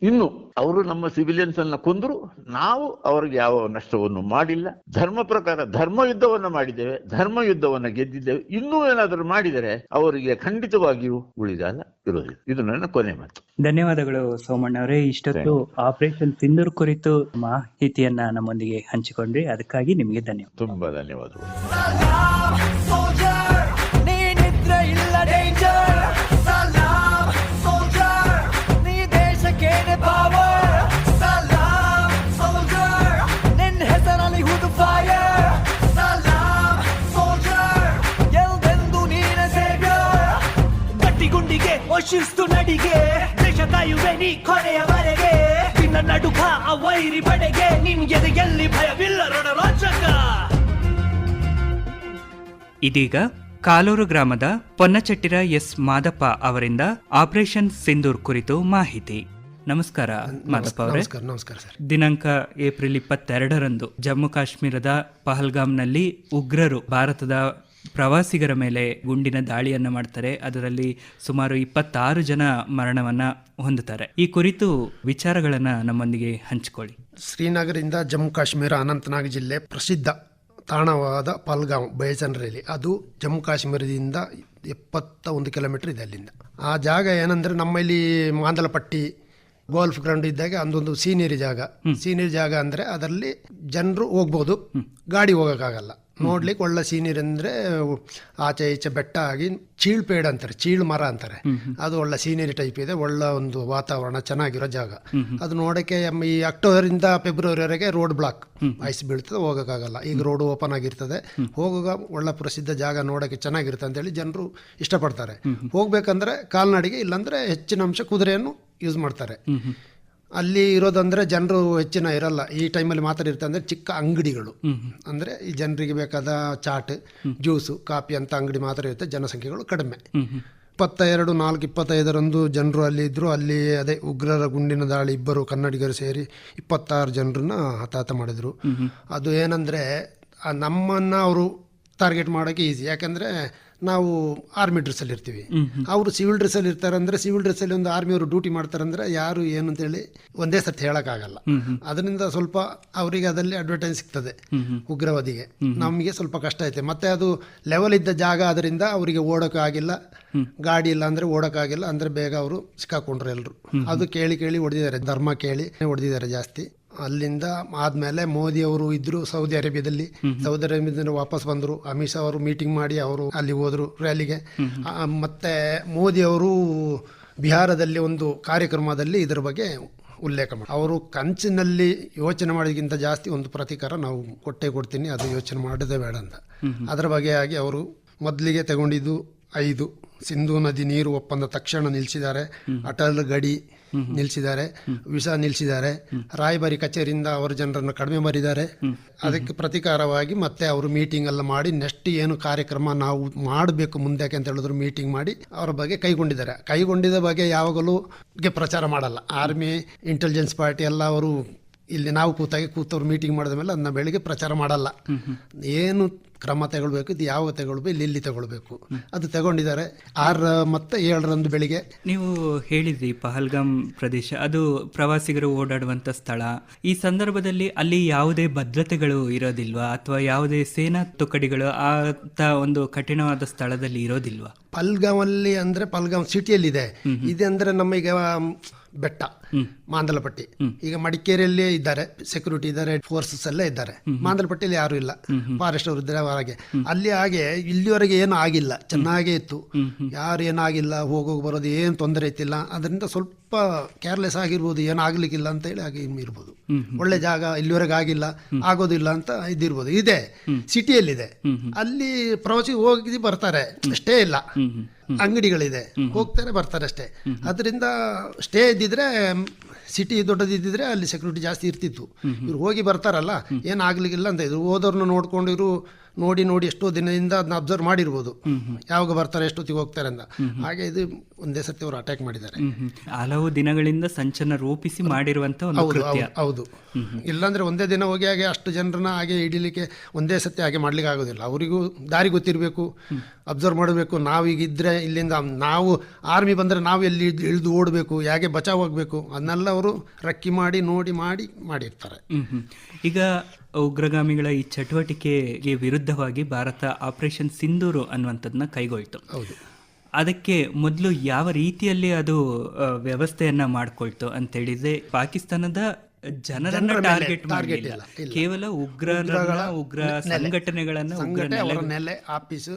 ಇನ್ನು ಅವರು ನಮ್ಮ ಸಿವಿಲಿಯನ್ಸ್ ಅನ್ನ ಕೊಂದ್ರು ನಾವು ಅವರಿಗೆ ಯಾವ ನಷ್ಟವನ್ನು ಮಾಡಿಲ್ಲ. ಧರ್ಮ ಪ್ರಕಾರ ಧರ್ಮ ಯುದ್ಧವನ್ನ ಮಾಡಿದ್ದೇವೆ ಧರ್ಮ ಯುದ್ಧವನ್ನ ಗೆದ್ದಿದ್ದೇವೆ. ಇನ್ನೂ ಏನಾದರೂ ಮಾಡಿದರೆ ಅವರಿಗೆ ಖಂಡಿತವಾಗಿಯೂ ಉಳಿದಾಲ ಇರೋದಿಲ್ಲ ಇದು ನನ್ನ ಕೊನೆ ಮಾತು. ಧನ್ಯವಾದಗಳು ಸೋಮಣ್ಣ ಅವರೇ. ಇಷ್ಟೊತ್ತು ಆಪರೇಷನ್ ಸಿಂಧೂರ್ ಕುರಿತು ಮಾಹಿತಿಯನ್ನ ನಮ್ಮೊಂದಿಗೆ ಹಂಚಿಕೊಂಡ್ರಿ. ಅದಕ್ಕಾಗಿ ನಿಮಗೆ ಧನ್ಯವಾದ. ತುಂಬಾ ಧನ್ಯವಾದಗಳು. ಶಿಸ್ತು ನಡಿಗೆ ದೇಶ ಕಾಯುವೆ ನೀ ಕೊನೆಯವರೆಗೆ. ನಿನ್ನ ನಡುಕ ಆ ವೈರಿ ಬಡೆಗೆ ನಿಮ್ಗೆ ಎಲ್ಲಿ ಭಯವಿಲ್ಲ ರಣರೋಚಕ ಇದೀಗ ಕಾಲೂರು ಗ್ರಾಮದ ಪೊನ್ನಚಟ್ಟಿರ ಎಸ್ ಮಾದಪ್ಪ ಅವರಿಂದ ಆಪರೇಷನ್ ಸಿಂಧೂರ್ ಕುರಿತು ಮಾಹಿತಿ. ನಮಸ್ಕಾರ ಮಾದಪ್ಪ ಅವರೇ. ನಮಸ್ಕಾರ ನಮಸ್ಕಾರ ಸರ್. ದಿನಾಂಕ ಏಪ್ರಿಲ್ ಇಪ್ಪತ್ತೆರಡರಂದು ಜಮ್ಮು ಕಾಶ್ಮೀರದ ಪಹಲ್ಗಾಮ್ನಲ್ಲಿ ಉಗ್ರರು ಭಾರತದ ಪ್ರವಾಸಿಗರ ಮೇಲೆ ಗುಂಡಿನ ದಾಳಿಯನ್ನು ಮಾಡ್ತಾರೆ. ಅದರಲ್ಲಿ ಸುಮಾರು ಇಪ್ಪತ್ತಾರು ಜನ ಮರಣವನ್ನ ಹೊಂದುತ್ತಾರೆ. ಈ ಕುರಿತು ವಿಚಾರಗಳನ್ನು ನಮ್ಮೊಂದಿಗೆ ಹಂಚಿಕೊಳ್ಳಿ. ಶ್ರೀನಗರಿಂದ ಜಮ್ಮು ಕಾಶ್ಮೀರ ಅನಂತನಾಗ್ ಜಿಲ್ಲೆ ಪ್ರಸಿದ್ಧ ತಾಣವಾದ ಪಲ್ಗಾಂವ್ ಬಯಚಂದ್ರಲ್ಲಿ ಅದು ಜಮ್ಮು ಕಾಶ್ಮೀರದಿಂದ ಎಪ್ಪತ್ತ ಒಂದು ಕಿಲೋಮೀಟರ್ ಇದೆ ಅಲ್ಲಿಂದ. ಆ ಜಾಗ ಏನಂದ್ರೆ ನಮ್ಮಲ್ಲಿ ಮಾಂದಲಪಟ್ಟಿ ಗೋಲ್ಫ್ ಗ್ರೌಂಡ್ ಇದ್ದಾಗ ಅದೊಂದು ಸೀನಿಯರಿ ಜಾಗ. ಸೀನಿಯರಿ ಜಾಗ ಅಂದ್ರೆ ಅದರಲ್ಲಿ ಜನರು ಹೋಗ್ಬೋದು. ಗಾಡಿ ಹೋಗೋಕ್ಕಾಗಲ್ಲ. ನೋಡ್ಲಿಕ್ಕೆ ಒಳ್ಳೆ ಸೀನಿಯರ್ ಅಂದ್ರೆ ಆಚೆ ಈಚೆ ಬೆಟ್ಟ ಆಗಿ ಚೀಳ್ಪೇಡ್ ಅಂತಾರೆ ಚೀಳು ಮರ ಅಂತಾರೆ. ಅದು ಒಳ್ಳೆ ಸೀನಿಯರ್ ಟೈಪ್ ಇದೆ ಒಳ್ಳೆ ಒಂದು ವಾತಾವರಣ ಚೆನ್ನಾಗಿರೋ ಜಾಗ. ಅದು ನೋಡಕ್ಕೆ ಈ ಅಕ್ಟೋಬರ್ ಇಂದ ಫೆಬ್ರವರಿವರೆಗೆ ರೋಡ್ ಬ್ಲಾಕ್ ಐಸ್ ಬೀಳ್ತದೆ ಹೋಗೋಕ್ಕಾಗಲ್ಲ. ಈಗ ರೋಡ್ ಓಪನ್ ಆಗಿರ್ತದೆ. ಹೋಗುವಾಗ ಒಳ್ಳೆ ಪ್ರಸಿದ್ಧ ಜಾಗ ನೋಡಕ್ಕೆ ಚೆನ್ನಾಗಿರುತ್ತೆ ಅಂತೇಳಿ ಜನರು ಇಷ್ಟಪಡ್ತಾರೆ. ಹೋಗ್ಬೇಕಂದ್ರೆ ಕಾಲ್ನಡಿಗೆ ಇಲ್ಲಾಂದ್ರೆ ಹೆಚ್ಚಿನ ಅಂಶ ಕುದುರೆಯನ್ನು ಯೂಸ್ ಮಾಡ್ತಾರೆ. ಅಲ್ಲಿ ಇರೋದಂದ್ರೆ ಜನರು ಹೆಚ್ಚಿನ ಇರಲ್ಲ. ಈ ಟೈಮಲ್ಲಿ ಮಾತ್ರ ಇರುತ್ತೆ ಅಂದರೆ ಚಿಕ್ಕ ಅಂಗಡಿಗಳು. ಅಂದರೆ ಈ ಜನರಿಗೆ ಬೇಕಾದ ಚಾಟ್ ಜ್ಯೂಸು ಕಾಫಿ ಅಂತ ಅಂಗಡಿ ಮಾತ್ರ ಇರುತ್ತೆ ಜನಸಂಖ್ಯೆಗಳು ಕಡಿಮೆ. ಇಪ್ಪತ್ತ ಎರಡು ನಾಲ್ಕು ಇಪ್ಪತ್ತೈದರಂದು ಜನರು ಅಲ್ಲಿ ಇದ್ದರು ಅಲ್ಲಿ ಅದೇ ಉಗ್ರರ ಗುಂಡಿನ ದಾಳಿ ಇಬ್ಬರು ಕನ್ನಡಿಗರು ಸೇರಿ ಇಪ್ಪತ್ತಾರು ಜನರನ್ನ ಹತಾಹತ ಮಾಡಿದ್ರು. ಅದು ಏನಂದರೆ ನಮ್ಮನ್ನು ನಮ್ಮನ್ನ ಅವರು ಟಾರ್ಗೆಟ್ ಮಾಡೋಕ್ಕೆ ಈಸಿ ಯಾಕಂದ್ರೆ ನಾವು ಆರ್ಮಿ ಡ್ರೆಸ್ಸಲ್ಲಿ ಇರ್ತೀವಿ. ಅವರು ಸಿವಿಲ್ ಡ್ರೆಸ್ಸಲ್ಲಿ ಇರ್ತಾರೆ ಅಂದ್ರೆ ಸಿವಿಲ್ ಡ್ರೆಸ್ಸಲ್ಲಿ ಒಂದು ಆರ್ಮಿಯವರು ಡ್ಯೂಟಿ ಮಾಡ್ತಾರಂದ್ರೆ ಯಾರು ಏನು ಅಂತೇಳಿ ಒಂದೇ ಸರ್ತಿ ಹೇಳೋಕ್ಕಾಗಲ್ಲ ಅದರಿಂದ ಸ್ವಲ್ಪ ಅವರಿಗೆ ಅದರಲ್ಲಿ ಅಡ್ವರ್ಟೈಸ್ ಸಿಗ್ತದೆ ಉಗ್ರವಾದಿಗೆ. ನಮಗೆ ಸ್ವಲ್ಪ ಕಷ್ಟ ಐತೆ. ಮತ್ತೆ ಅದು ಲೆವೆಲ್ ಇದ್ದ ಜಾಗ ಅದರಿಂದ ಅವರಿಗೆ ಓಡೋಕ್ಕಾಗಿಲ್ಲ ಗಾಡಿ ಇಲ್ಲ ಅಂದರೆ ಓಡೋಕ್ಕಾಗಿಲ್ಲ ಅಂದ್ರೆ ಬೇಗ ಅವರು ಸಿಕ್ಕಾಕೊಂಡ್ರು ಎಲ್ಲರೂ ಅದು ಕೇಳಿ ಕೇಳಿ ಹೊಡೆದಿದ್ದಾರೆ. ಧರ್ಮ ಕೇಳಿ ಹೊಡೆದಿದ್ದಾರೆ ಜಾಸ್ತಿ. ಅಲ್ಲಿಂದ ಆದ್ಮೇಲೆ ಮೋದಿ ಅವರು ಇದ್ರು ಸೌದಿ ಅರೇಬಿಯಾದಲ್ಲಿ. ಸೌದಿ ಅರೇಬಿಯಾದಿಂದ ವಾಪಸ್ ಬಂದರು. ಅಮಿತ್ ಶಾ ಅವರು ಮೀಟಿಂಗ್ ಮಾಡಿ ಅವರು ಅಲ್ಲಿ ಹೋದ್ರು ರ್ಯಾಲಿಗೆ ಮತ್ತೆ ಮೋದಿ ಅವರು ಬಿಹಾರದಲ್ಲಿ ಒಂದು ಕಾರ್ಯಕ್ರಮದಲ್ಲಿ ಇದರ ಬಗ್ಗೆ ಉಲ್ಲೇಖ ಮಾಡಿ ಅವರು ಕಂಚಿನಲ್ಲಿ ಯೋಚನೆ ಮಾಡೋದಕ್ಕಿಂತ ಜಾಸ್ತಿ ಒಂದು ಪ್ರತಿಕಾರ ನಾವು ಕೊಟ್ಟೆ ಕೊಡ್ತೀನಿ ಅದು ಯೋಚನೆ ಮಾಡೋದೇ ಬೇಡ ಅಂತ. ಅದರ ಆಗಿ ಅವರು ಮೊದಲಿಗೆ ತಗೊಂಡಿದ್ದು ಐದು. ಸಿಂಧು ನದಿ ನೀರು ಒಪ್ಪಂದ ತಕ್ಷಣ ನಿಲ್ಲಿಸಿದ್ದಾರೆ ಅಟಲ್ ಗಡಿ ನಿಲ್ಲಿಸಿದ್ದಾರೆ ವಿಸಾ ನಿಲ್ಲಿಸಿದ್ದಾರೆ ರಾಯಭಾರಿ ಕಚೇರಿಯಿಂದ ಅವರ ಜನರನ್ನು ಕಡಿಮೆ ಮಾಡಿದ್ದಾರೆ. ಅದಕ್ಕೆ ಪ್ರತಿಕಾರವಾಗಿ ಮತ್ತೆ ಅವರು ಮೀಟಿಂಗ್ ಎಲ್ಲ ಮಾಡಿ ನೆಕ್ಸ್ಟ್ ಏನು ಕಾರ್ಯಕ್ರಮ ನಾವು ಮಾಡಬೇಕು ಮುಂದಕ್ಕೆ ಅಂತ ಹೇಳಿದ್ರು ಮೀಟಿಂಗ್ ಮಾಡಿ ಅವರ ಬಗ್ಗೆ ಕೈಗೊಂಡಿದ್ದಾರೆ. ಕೈಗೊಂಡಿದ್ದ ಬಗ್ಗೆ ಯಾವಾಗಲೂ ಪ್ರಚಾರ ಮಾಡಲ್ಲ. ಆರ್ಮಿ ಇಂಟೆಲಿಜೆನ್ಸ್ ಪಾರ್ಟಿ ಎಲ್ಲ ಅವರು ಇಲ್ಲಿ ನಾವು ಕೂತಾಗಿ ಕೂತವ್ರು ಮೀಟಿಂಗ್ ಮಾಡಿದ ಮೇಲೆ ಅದನ್ನ ಬೆಳಿಗ್ಗೆ ಪ್ರಚಾರ ಮಾಡಲ್ಲ. ಏನು ಕ್ರಮ ತಗೊಳ್ಬೇಕು ಇದು ಯಾವ ತಗೊಳ್ಬೇಕು ಇಲ್ಲಿ ಇಲ್ಲಿ ತಗೊಳ್ಬೇಕು. ಅದು ತಗೊಂಡಿದ್ದಾರೆ. ಆರ ಮತ್ತೆ ಏಳರಂದು ಬೆಳಿಗ್ಗೆ. ನೀವು ಹೇಳಿದ್ರಿ ಪಹಲ್ಗಾಮ್ ಪ್ರದೇಶ. ಅದು ಪ್ರವಾಸಿಗರು ಓಡಾಡುವಂತ ಸ್ಥಳ. ಈ ಸಂದರ್ಭದಲ್ಲಿ ಅಲ್ಲಿ ಯಾವುದೇ ಭದ್ರತೆಗಳು ಇರೋದಿಲ್ವಾ? ಅಥವಾ ಯಾವುದೇ ಸೇನಾ ತುಕಡಿಗಳು ಆತ ಒಂದು ಕಠಿಣವಾದ ಸ್ಥಳದಲ್ಲಿ ಇರೋದಿಲ್ವಾ? ಪಲ್ಗಾಮಲ್ಲಿ ಅಂದ್ರೆ ಪಲ್ಗಾಮ್ ಸಿಟಿಯಲ್ಲಿ ಇದೆ ಅಂದ್ರೆ ನಮಗೆ ಬೆಟ್ಟ. ಮಾಂದಲಪಟ್ಟಿ. ಈಗ ಮಡಿಕೇರಿಯಲ್ಲೇ ಇದ್ದಾರೆ ಸೆಕ್ಯೂರಿಟಿ ಇದ್ದಾರೆ ಫೋರ್ಸಸ್ ಎಲ್ಲ ಇದ್ದಾರೆ. ಮಾಂದಲಪಟ್ಟಿಯಲ್ಲಿ ಯಾರು ಇಲ್ಲ. ಫಾರೆಸ್ಟ್ ಅವರು ಇದ್ದಾರೆ ಹೊರಗೆ ಅಲ್ಲಿ ಹಾಗೆ ಇಲ್ಲಿವರೆಗೆ ಏನು ಆಗಿಲ್ಲ. ಚೆನ್ನಾಗೇ ಇತ್ತು. ಯಾರು ಏನಾಗಿಲ್ಲ ಹೋಗೋಗಿ ಬರೋದು ಏನು ತೊಂದರೆ ಇತ್ತಿಲ್ಲ. ಅದರಿಂದ ಸ್ವಲ್ಪ ಕೇರ್ಲೆಸ್ ಆಗಿರ್ಬೋದು ಏನಾಗಲಿಕ್ಕಿಲ್ಲ ಅಂತ ಹೇಳಿ ಹಾಗೆ ಇರ್ಬೋದು. ಒಳ್ಳೆ ಜಾಗ ಇಲ್ಲಿವರೆಗೆ ಆಗಿಲ್ಲ ಆಗೋದಿಲ್ಲ ಅಂತ ಇದಿರ್ಬೋದು. ಇದೆ ಸಿಟಿಯಲ್ಲಿದೆ. ಅಲ್ಲಿ ಪ್ರವಾಸಿ ಹೋಗಿ ಬರ್ತಾರೆ ಅಷ್ಟೇ ಇಲ್ಲ. ಅಂಗಡಿಗಳಿದೆ ಹೋಗ್ತಾರೆ ಬರ್ತಾರೆ ಅಷ್ಟೇ. ಅದರಿಂದ ಸ್ಟೇ ಇದ್ದಿದ್ರೆ ಸಿಟಿ ದೊಡ್ಡದಿದ್ದಿದ್ರೆ ಅಲ್ಲಿ ಸೆಕ್ಯೂರಿಟಿ ಜಾಸ್ತಿ ಇರ್ತಿತ್ತು. ಇವ್ರು ಹೋಗಿ ಬರ್ತಾರಲ್ಲ ಏನು ಆಗ್ಲಿಕ್ಕಿಲ್ಲ ಅಂತ. ಇದ್ರು ಹೋದವ್ರನ್ನ ನೋಡ್ಕೊಂಡು ಇವರು ನೋಡಿ ನೋಡಿ ಎಷ್ಟೋ ದಿನದಿಂದ ಅದನ್ನ ಅಬ್ಸರ್ವ್ ಮಾಡಿರ್ಬೋದು. ಯಾವಾಗ ಬರ್ತಾರೆ ಎಷ್ಟೊತ್ತಿಗೆ ಹೋಗ್ತಾರೆ ಅಂತ. ಹಾಗೆ ಇದು ಒಂದೇ ಸತಿ ಅವರು ಅಟ್ಯಾಕ್ ಮಾಡಿದ್ದಾರೆ. ಹಲವು ದಿನಗಳಿಂದ ಸಂಚನ ರೂಪಿಸಿ ಮಾಡಿರುವಂತ ಹೌದು ಇಲ್ಲಾಂದ್ರೆ ಒಂದೇ ದಿನ ಹೋಗಿ ಹಾಗೆ ಅಷ್ಟು ಜನರನ್ನ ಹಾಗೆ ಹಿಡಿಲಿಕ್ಕೆ ಒಂದೇ ಸತಿ ಹಾಗೆ ಮಾಡ್ಲಿಕ್ಕೆ ಆಗೋದಿಲ್ಲ. ಅವರಿಗೂ ದಾರಿ ಗೊತ್ತಿರಬೇಕು. ಅಬ್ಸರ್ವ್ ಮಾಡಬೇಕು ನಾವೀಗ ಇದ್ರೆ ಇಲ್ಲಿಂದ ನಾವು ಆರ್ಮಿ ಬಂದರೆ ನಾವು ಎಲ್ಲಿ ಇಳಿದು ಓಡಬೇಕು ಹೇಗೆ ಬಚಾವ್ ಆಗಬೇಕು ಅದನ್ನೆಲ್ಲ ಅವರು ರಕ್ಕಿ ಮಾಡಿ ನೋಡಿ ಮಾಡಿ ಮಾಡಿರ್ತಾರೆ. ಈಗ ಉಗ್ರಗಾಮಿಗಳ ಈ ಚಟುವಟಿಕೆಗೆ ವಿರುದ್ಧವಾಗಿ ಭಾರತ ಆಪರೇಷನ್ ಸಿಂಧೂರು ಅನ್ನುವಂಥದ್ದನ್ನ ಕೈಗೊಳ್ತು ಹೌದು ಅದಕ್ಕೆ ಮೊದಲು ಯಾವ ರೀತಿಯಲ್ಲಿ ಅದು ವ್ಯವಸ್ಥೆಯನ್ನ ಮಾಡಿಕೊಳ್ತು ಅಂತ ಹೇಳಿದ್ರೆ ಪಾಕಿಸ್ತಾನದ ಜನರನ್ನ ಟಾರ್ಗೆಟ್ ಇಲ್ಲ. ಕೇವಲ ಉಗ್ರರ ಉಗ್ರ ಸಂಘಟನೆಗಳನ್ನ ಉಗ್ರ ನೆಲೆ ಆಫೀಸು